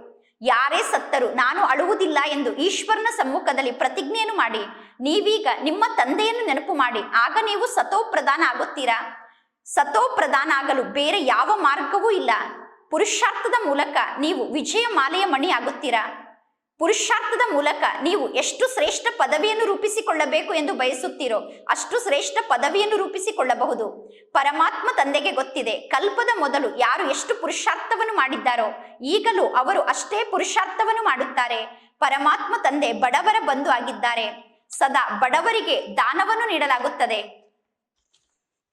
ಯಾರೇ ಸತ್ತರು ನಾನು ಅಳುವುದಿಲ್ಲ ಎಂದು ಈಶ್ವರನ ಸಮ್ಮುಖದಲ್ಲಿ ಪ್ರತಿಜ್ಞೆಯನ್ನು ಮಾಡಿ. ನೀವೀಗ ನಿಮ್ಮ ತಂದೆಯನ್ನು ನೆನಪು ಮಾಡಿ. ಆಗ ನೀವು ಸತೋ ಪ್ರಧಾನ ಆಗುತ್ತೀರಾ? ಸತೋ ಪ್ರಧಾನ ಆಗಲು ಬೇರೆ ಯಾವ ಮಾರ್ಗವೂ ಇಲ್ಲ. ಪುರುಷಾರ್ಥದ ಮೂಲಕ ನೀವು ವಿಜಯ ಮಾಲೆಯ ಮಣಿ ಆಗುತ್ತೀರಾ? ಪುರುಷಾರ್ಥದ ಮೂಲಕ ನೀವು ಎಷ್ಟು ಶ್ರೇಷ್ಠ ಪದವಿಯನ್ನು ರೂಪಿಸಿಕೊಳ್ಳಬೇಕು ಎಂದು ಬಯಸುತ್ತೀರೋ, ಅಷ್ಟು ಶ್ರೇಷ್ಠ ಪದವಿಯನ್ನು ರೂಪಿಸಿಕೊಳ್ಳಬಹುದು. ಪರಮಾತ್ಮ ತಂದೆಗೆ ಗೊತ್ತಿದೆ, ಕಲ್ಪದ ಮೊದಲು ಯಾರು ಎಷ್ಟು ಪುರುಷಾರ್ಥವನ್ನು ಮಾಡಿದ್ದಾರೋ, ಈಗಲೂ ಅವರು ಅಷ್ಟೇ ಪುರುಷಾರ್ಥವನ್ನು ಮಾಡುತ್ತಾರೆ. ಪರಮಾತ್ಮ ತಂದೆ ಬಡವರ ಬಂಧು ಆಗಿದ್ದಾರೆ. ಸದಾ ಬಡವರಿಗೆ ದಾನವನ್ನು ನೀಡಲಾಗುತ್ತದೆ.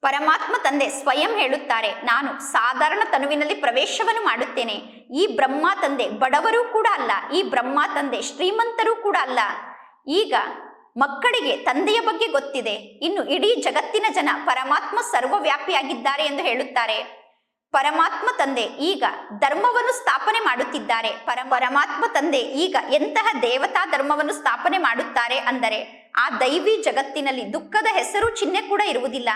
ಪರಮಾತ್ಮ ತಂದೆ ಸ್ವಯಂ ಹೇಳುತ್ತಾರೆ, ನಾನು ಸಾಧಾರಣ ತನುವಿನಲ್ಲಿ ಪ್ರವೇಶವನ್ನು ಮಾಡುತ್ತೇನೆ. ಈ ಬ್ರಹ್ಮ ತಂದೆ ಬಡವರೂ ಕೂಡ ಅಲ್ಲ, ಈ ಬ್ರಹ್ಮ ತಂದೆ ಶ್ರೀಮಂತರೂ ಕೂಡ ಅಲ್ಲ. ಈಗ ಮಕ್ಕಳಿಗೆ ತಂದೆಯ ಬಗ್ಗೆ ಗೊತ್ತಿದೆ. ಇನ್ನು ಇಡೀ ಜಗತ್ತಿನ ಜನ ಪರಮಾತ್ಮ ಸರ್ವವ್ಯಾಪಿಯಾಗಿದ್ದಾರೆ ಎಂದು ಹೇಳುತ್ತಾರೆ. ಪರಮಾತ್ಮ ತಂದೆ ಈಗ ಧರ್ಮವನ್ನು ಸ್ಥಾಪನೆ ಮಾಡುತ್ತಿದ್ದಾರೆ. ಪರ ಪರಮಾತ್ಮ ತಂದೆ ಈಗ ಎಂತಹ ದೇವತಾ ಧರ್ಮವನ್ನು ಸ್ಥಾಪನೆ ಮಾಡುತ್ತಾರೆ ಅಂದರೆ ಆ ದೈವಿ ಜಗತ್ತಿನಲ್ಲಿ ದುಃಖದ ಹೆಸರು ಚಿಹ್ನೆ ಕೂಡ ಇರುವುದಿಲ್ಲ.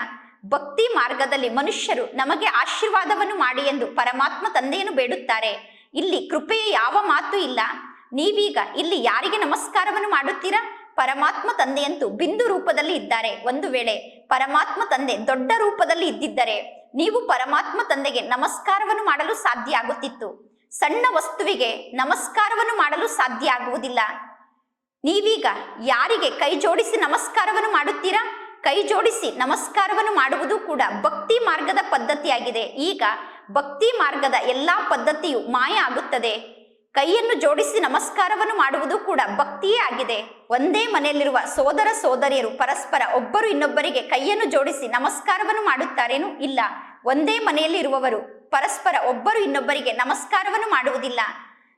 ಭಕ್ತಿ ಮಾರ್ಗದಲ್ಲಿ ಮನುಷ್ಯರು ನಮಗೆ ಆಶೀರ್ವಾದವನ್ನು ಮಾಡಿ ಎಂದು ಪರಮಾತ್ಮ ತಂದೆಯನ್ನು ಬೇಡುತ್ತಾರೆ. ಇಲ್ಲಿ ಕೃಪೆಯ ಯಾವ ಮಾತು ಇಲ್ಲ. ನೀವೀಗ ಇಲ್ಲಿ ಯಾರಿಗೆ ನಮಸ್ಕಾರವನ್ನು ಮಾಡುತ್ತೀರಾ? ಪರಮಾತ್ಮ ತಂದೆಯಂತೂ ಬಿಂದು ರೂಪದಲ್ಲಿ ಇದ್ದಾರೆ. ಒಂದು ವೇಳೆ ಪರಮಾತ್ಮ ತಂದೆ ದೊಡ್ಡ ರೂಪದಲ್ಲಿ ಇದ್ದಿದ್ದರೆ ನೀವು ಪರಮಾತ್ಮ ತಂದೆಗೆ ನಮಸ್ಕಾರವನ್ನು ಮಾಡಲು ಸಾಧ್ಯ ಆಗುತ್ತಿತ್ತು. ಸಣ್ಣ ವಸ್ತುವಿಗೆ ನಮಸ್ಕಾರವನ್ನು ಮಾಡಲು ಸಾಧ್ಯ ಆಗುವುದಿಲ್ಲ. ನೀವೀಗ ಯಾರಿಗೆ ಕೈ ಜೋಡಿಸಿ ನಮಸ್ಕಾರವನ್ನು ಮಾಡುತ್ತೀರಾ? ಕೈ ಜೋಡಿಸಿ ನಮಸ್ಕಾರವನ್ನು ಮಾಡುವುದು ಕೂಡ ಭಕ್ತಿ ಮಾರ್ಗದ ಪದ್ಧತಿಯಾಗಿದೆ. ಈಗ ಭಕ್ತಿ ಮಾರ್ಗದ ಎಲ್ಲಾ ಪದ್ಧತಿಯು ಮಾಯ ಆಗುತ್ತದೆ. ಕೈಯನ್ನು ಜೋಡಿಸಿ ನಮಸ್ಕಾರವನ್ನು ಮಾಡುವುದು ಕೂಡ ಭಕ್ತಿಯೇ ಆಗಿದೆ. ಒಂದೇ ಮನೆಯಲ್ಲಿರುವ ಸೋದರ ಸೋದರಿಯರು ಪರಸ್ಪರ ಒಬ್ಬರು ಇನ್ನೊಬ್ಬರಿಗೆ ಕೈಯನ್ನು ಜೋಡಿಸಿ ನಮಸ್ಕಾರವನ್ನು ಮಾಡುತ್ತಾರೇನು ಇಲ್ಲ. ಒಂದೇ ಮನೆಯಲ್ಲಿರುವವರು ಪರಸ್ಪರ ಒಬ್ಬರು ಇನ್ನೊಬ್ಬರಿಗೆ ನಮಸ್ಕಾರವನ್ನು ಮಾಡುವುದಿಲ್ಲ.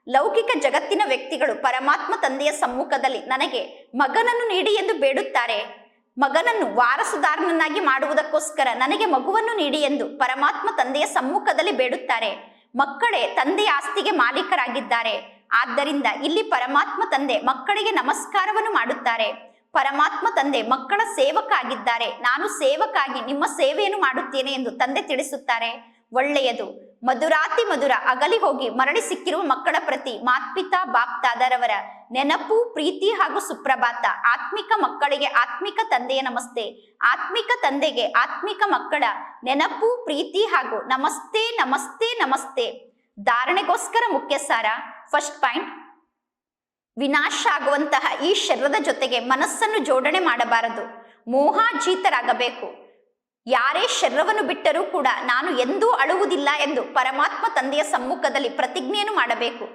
ಲೌಕಿಕ ಜಗತ್ತಿನ ವ್ಯಕ್ತಿಗಳು ಪರಮಾತ್ಮ ತಂದೆಯ ಸಮ್ಮುಖದಲ್ಲಿ ನನಗೆ ಮಗನನ್ನು ನೀಡಿ ಎಂದು ಬೇಡುತ್ತಾರೆ. ಮಗನನ್ನು ವಾರಸುದಾರನನ್ನಾಗಿ ಮಾಡುವುದಕ್ಕೋಸ್ಕರ ನನಗೆ ಮಗುವನ್ನು ನೀಡಿ ಎಂದು ಪರಮಾತ್ಮ ತಂದೆಯ ಸಮ್ಮುಖದಲ್ಲಿ ಬೇಡುತ್ತಾರೆ. ಮಕ್ಕಳೇ ತಂದೆಯ ಆಸ್ತಿಗೆ ಮಾಲೀಕರಾಗಿದ್ದಾರೆ. ಆದ್ದರಿಂದ ಇಲ್ಲಿ ಪರಮಾತ್ಮ ತಂದೆ ಮಕ್ಕಳಿಗೆ ನಮಸ್ಕಾರವನ್ನು ಮಾಡುತ್ತಾರೆ. ಪರಮಾತ್ಮ ತಂದೆ ಮಕ್ಕಳ ಸೇವಕ ಆಗಿದ್ದಾರೆ. ನಾನು ಸೇವಕಾಗಿ ನಿಮ್ಮ ಸೇವೆಯನ್ನು ಮಾಡುತ್ತೇನೆ ಎಂದು ತಂದೆ ತಿಳಿಸುತ್ತಾರೆ. ಒಳ್ಳೆಯದು. ಮಧುರಾತಿ ಮಧುರ ಅಗಲಿ ಹೋಗಿ ಮರಳಿ ಸಿಕ್ಕಿರುವ ಮಕ್ಕಳ ಪ್ರತಿ ಮಾತ್ಪಿತಾ, ಬಾಪ್ತಾದರವರ ನೆನಪು, ಪ್ರೀತಿ ಹಾಗೂ ಸುಪ್ರಭಾತ. ಆತ್ಮಿಕ ಮಕ್ಕಳಿಗೆ ಆತ್ಮಿಕ ತಂದೆಯ ನಮಸ್ತೆ. ಆತ್ಮಿಕ ತಂದೆಗೆ ಆತ್ಮಿಕ ಮಕ್ಕಳ ನೆನಪು, ಪ್ರೀತಿ ಹಾಗೂ ನಮಸ್ತೆ ನಮಸ್ತೆ ನಮಸ್ತೆ. ಧಾರಣೆಗೋಸ್ಕರ ಮುಖ್ಯ ಸಾರ ಫಸ್ಟ್ ಪಾಯಿಂಟ್. ವಿನಾಶ ಆಗುವಂತಹ ಈ ಶರೀರದ ಜೊತೆಗೆ ಮನಸ್ಸನ್ನು ಜೋಡಣೆ ಮಾಡಬಾರದು. ಮೋಹಾಜೀತರಾಗಬೇಕು. ಯಾರೇ ಶರ್ರವನ್ನು ಬಿಟ್ಟರೂ ಕೂಡ ನಾನು ಎಂದೂ ಅಳುವುದಿಲ್ಲ ಎಂದು ಪರಮಾತ್ಮ ತಂದೆಯ ಸಮ್ಮುಖದಲ್ಲಿ ಪ್ರತಿಜ್ಞೆಯನ್ನು ಮಾಡಬೇಕು.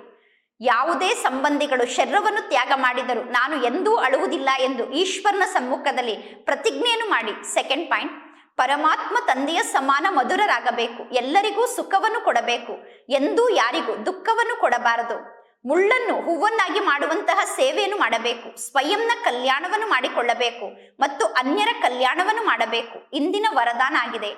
ಯಾವುದೇ ಸಂಬಂಧಿಗಳು ಶರ್ರವನ್ನು ತ್ಯಾಗ ಮಾಡಿದರು ನಾನು ಎಂದೂ ಅಳುವುದಿಲ್ಲ ಎಂದು ಈಶ್ವರನ ಸಮ್ಮುಖದಲ್ಲಿ ಪ್ರತಿಜ್ಞೆಯನ್ನು ಮಾಡಿ. ಸೆಕೆಂಡ್ ಪಾಯಿಂಟ್ ಪರಮಾತ್ಮ ತಂದೆಯ ಸಮಾನ ಮಧುರರಾಗಬೇಕು. ಎಲ್ಲರಿಗೂ ಸುಖವನ್ನು ಕೊಡಬೇಕು. ಎಂದೂ ಯಾರಿಗೂ ದುಃಖವನ್ನು ಕೊಡಬಾರದು. ಮುಳ್ಳನ್ನು ಹೂವನ್ನಾಗಿ ಮಾಡುವಂತಹ ಸೇವೆಯನ್ನು ಮಾಡಬೇಕು. ಸ್ವಯಂನ ಕಲ್ಯಾಣವನ್ನು ಮಾಡಿಕೊಳ್ಳಬೇಕು ಮತ್ತು ಅನ್ಯರ ಕಲ್ಯಾಣವನ್ನು ಮಾಡಬೇಕು. ಇಂದಿನ ವರದಾನ ಆಗಿದೆ.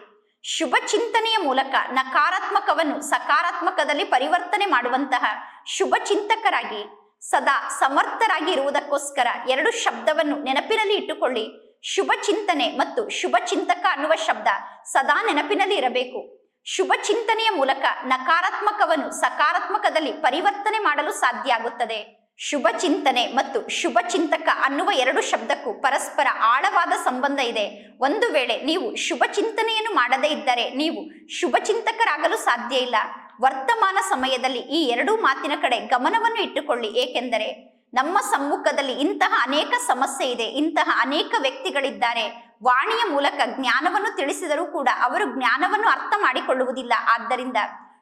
ಶುಭ ಚಿಂತನೆಯ ಮೂಲಕ ನಕಾರಾತ್ಮಕವನ್ನು ಸಕಾರಾತ್ಮಕದಲ್ಲಿ ಪರಿವರ್ತನೆ ಮಾಡುವಂತಹ ಶುಭ ಚಿಂತಕರಾಗಿ, ಸದಾ ಸಮರ್ಥರಾಗಿ ಇರುವುದಕ್ಕೋಸ್ಕರ ಎರಡು ಶಬ್ದವನ್ನು ನೆನಪಿನಲ್ಲಿ ಇಟ್ಟುಕೊಳ್ಳಿ. ಶುಭ ಚಿಂತನೆ ಮತ್ತು ಶುಭ ಚಿಂತಕ ಅನ್ನುವ ಶಬ್ದ ಸದಾ ನೆನಪಿನಲ್ಲಿ ಇರಬೇಕು. ಶುಭ ಚಿಂತನೆಯ ಮೂಲಕ ನಕಾರಾತ್ಮಕವನ್ನು ಸಕಾರಾತ್ಮಕದಲ್ಲಿ ಪರಿವರ್ತನೆ ಮಾಡಲು ಸಾಧ್ಯ ಆಗುತ್ತದೆ. ಶುಭ ಚಿಂತನೆ ಮತ್ತು ಶುಭ ಚಿಂತಕ ಅನ್ನುವ ಎರಡು ಶಬ್ದಕ್ಕೂ ಪರಸ್ಪರ ಆಳವಾದ ಸಂಬಂಧ ಇದೆ. ಒಂದು ವೇಳೆ ನೀವು ಶುಭ ಚಿಂತನೆಯನ್ನು ಮಾಡದೇ ಇದ್ದರೆ ನೀವು ಶುಭ ಚಿಂತಕರಾಗಲು ಸಾಧ್ಯ ಇಲ್ಲ. ವರ್ತಮಾನ ಸಮಯದಲ್ಲಿ ಈ ಎರಡೂ ಮಾತಿನ ಕಡೆ ಗಮನವನ್ನು ಇಟ್ಟುಕೊಳ್ಳಿ. ಏಕೆಂದರೆ ನಮ್ಮ ಸಮ್ಮುಖದಲ್ಲಿ ಇಂತಹ ಅನೇಕ ಸಮಸ್ಯೆ ಇದೆ. ಇಂತಹ ಅನೇಕ ವ್ಯಕ್ತಿಗಳಿದ್ದಾರೆ. ವಾಣಿಯ ಮೂಲಕ ಜ್ಞಾನವನ್ನು ತಿಳಿಸಿದರೂ ಕೂಡ ಅವರು ಜ್ಞಾನವನ್ನು ಅರ್ಥ ಮಾಡಿಕೊಳ್ಳುವುದಿಲ್ಲ. ಆದ್ದರಿಂದ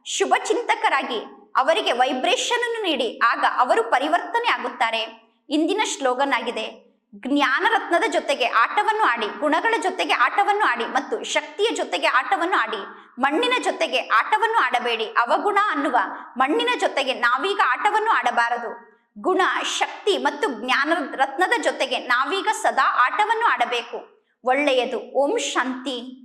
ಶುಭ ಚಿಂತಕರಾಗಿ ಅವರಿಗೆ ವೈಬ್ರೇಷನ್ ಅನ್ನು ನೀಡಿ ಆಗ ಅವರು ಪರಿವರ್ತನೆ ಆಗುತ್ತಾರೆ. ಇಂದಿನ ಶ್ಲೋಗನ್ ಆಗಿದೆ ಜ್ಞಾನ ರತ್ನದ ಜೊತೆಗೆ ಆಟವನ್ನು ಆಡಿ, ಗುಣಗಳ ಜೊತೆಗೆ ಆಟವನ್ನು ಆಡಿ ಮತ್ತು ಶಕ್ತಿಯ ಜೊತೆಗೆ ಆಟವನ್ನು ಆಡಿ, ಮಣ್ಣಿನ ಜೊತೆಗೆ ಆಟವನ್ನು ಆಡಬೇಡಿ. ಅವಗುಣ ಅನ್ನುವ ಮಣ್ಣಿನ ಜೊತೆಗೆ ನಾವೀಗ ಆಟವನ್ನು ಆಡಬಾರದು. ಗುಣ, ಶಕ್ತಿ ಮತ್ತು ಜ್ಞಾನ ರತ್ನದ ಜೊತೆಗೆ ನಾವೀಗ ಸದಾ ಆಟವನ್ನು ಆಡಬೇಕು. ಒಳ್ಳೆಯದು. ಓಂ ಶಾಂತಿ.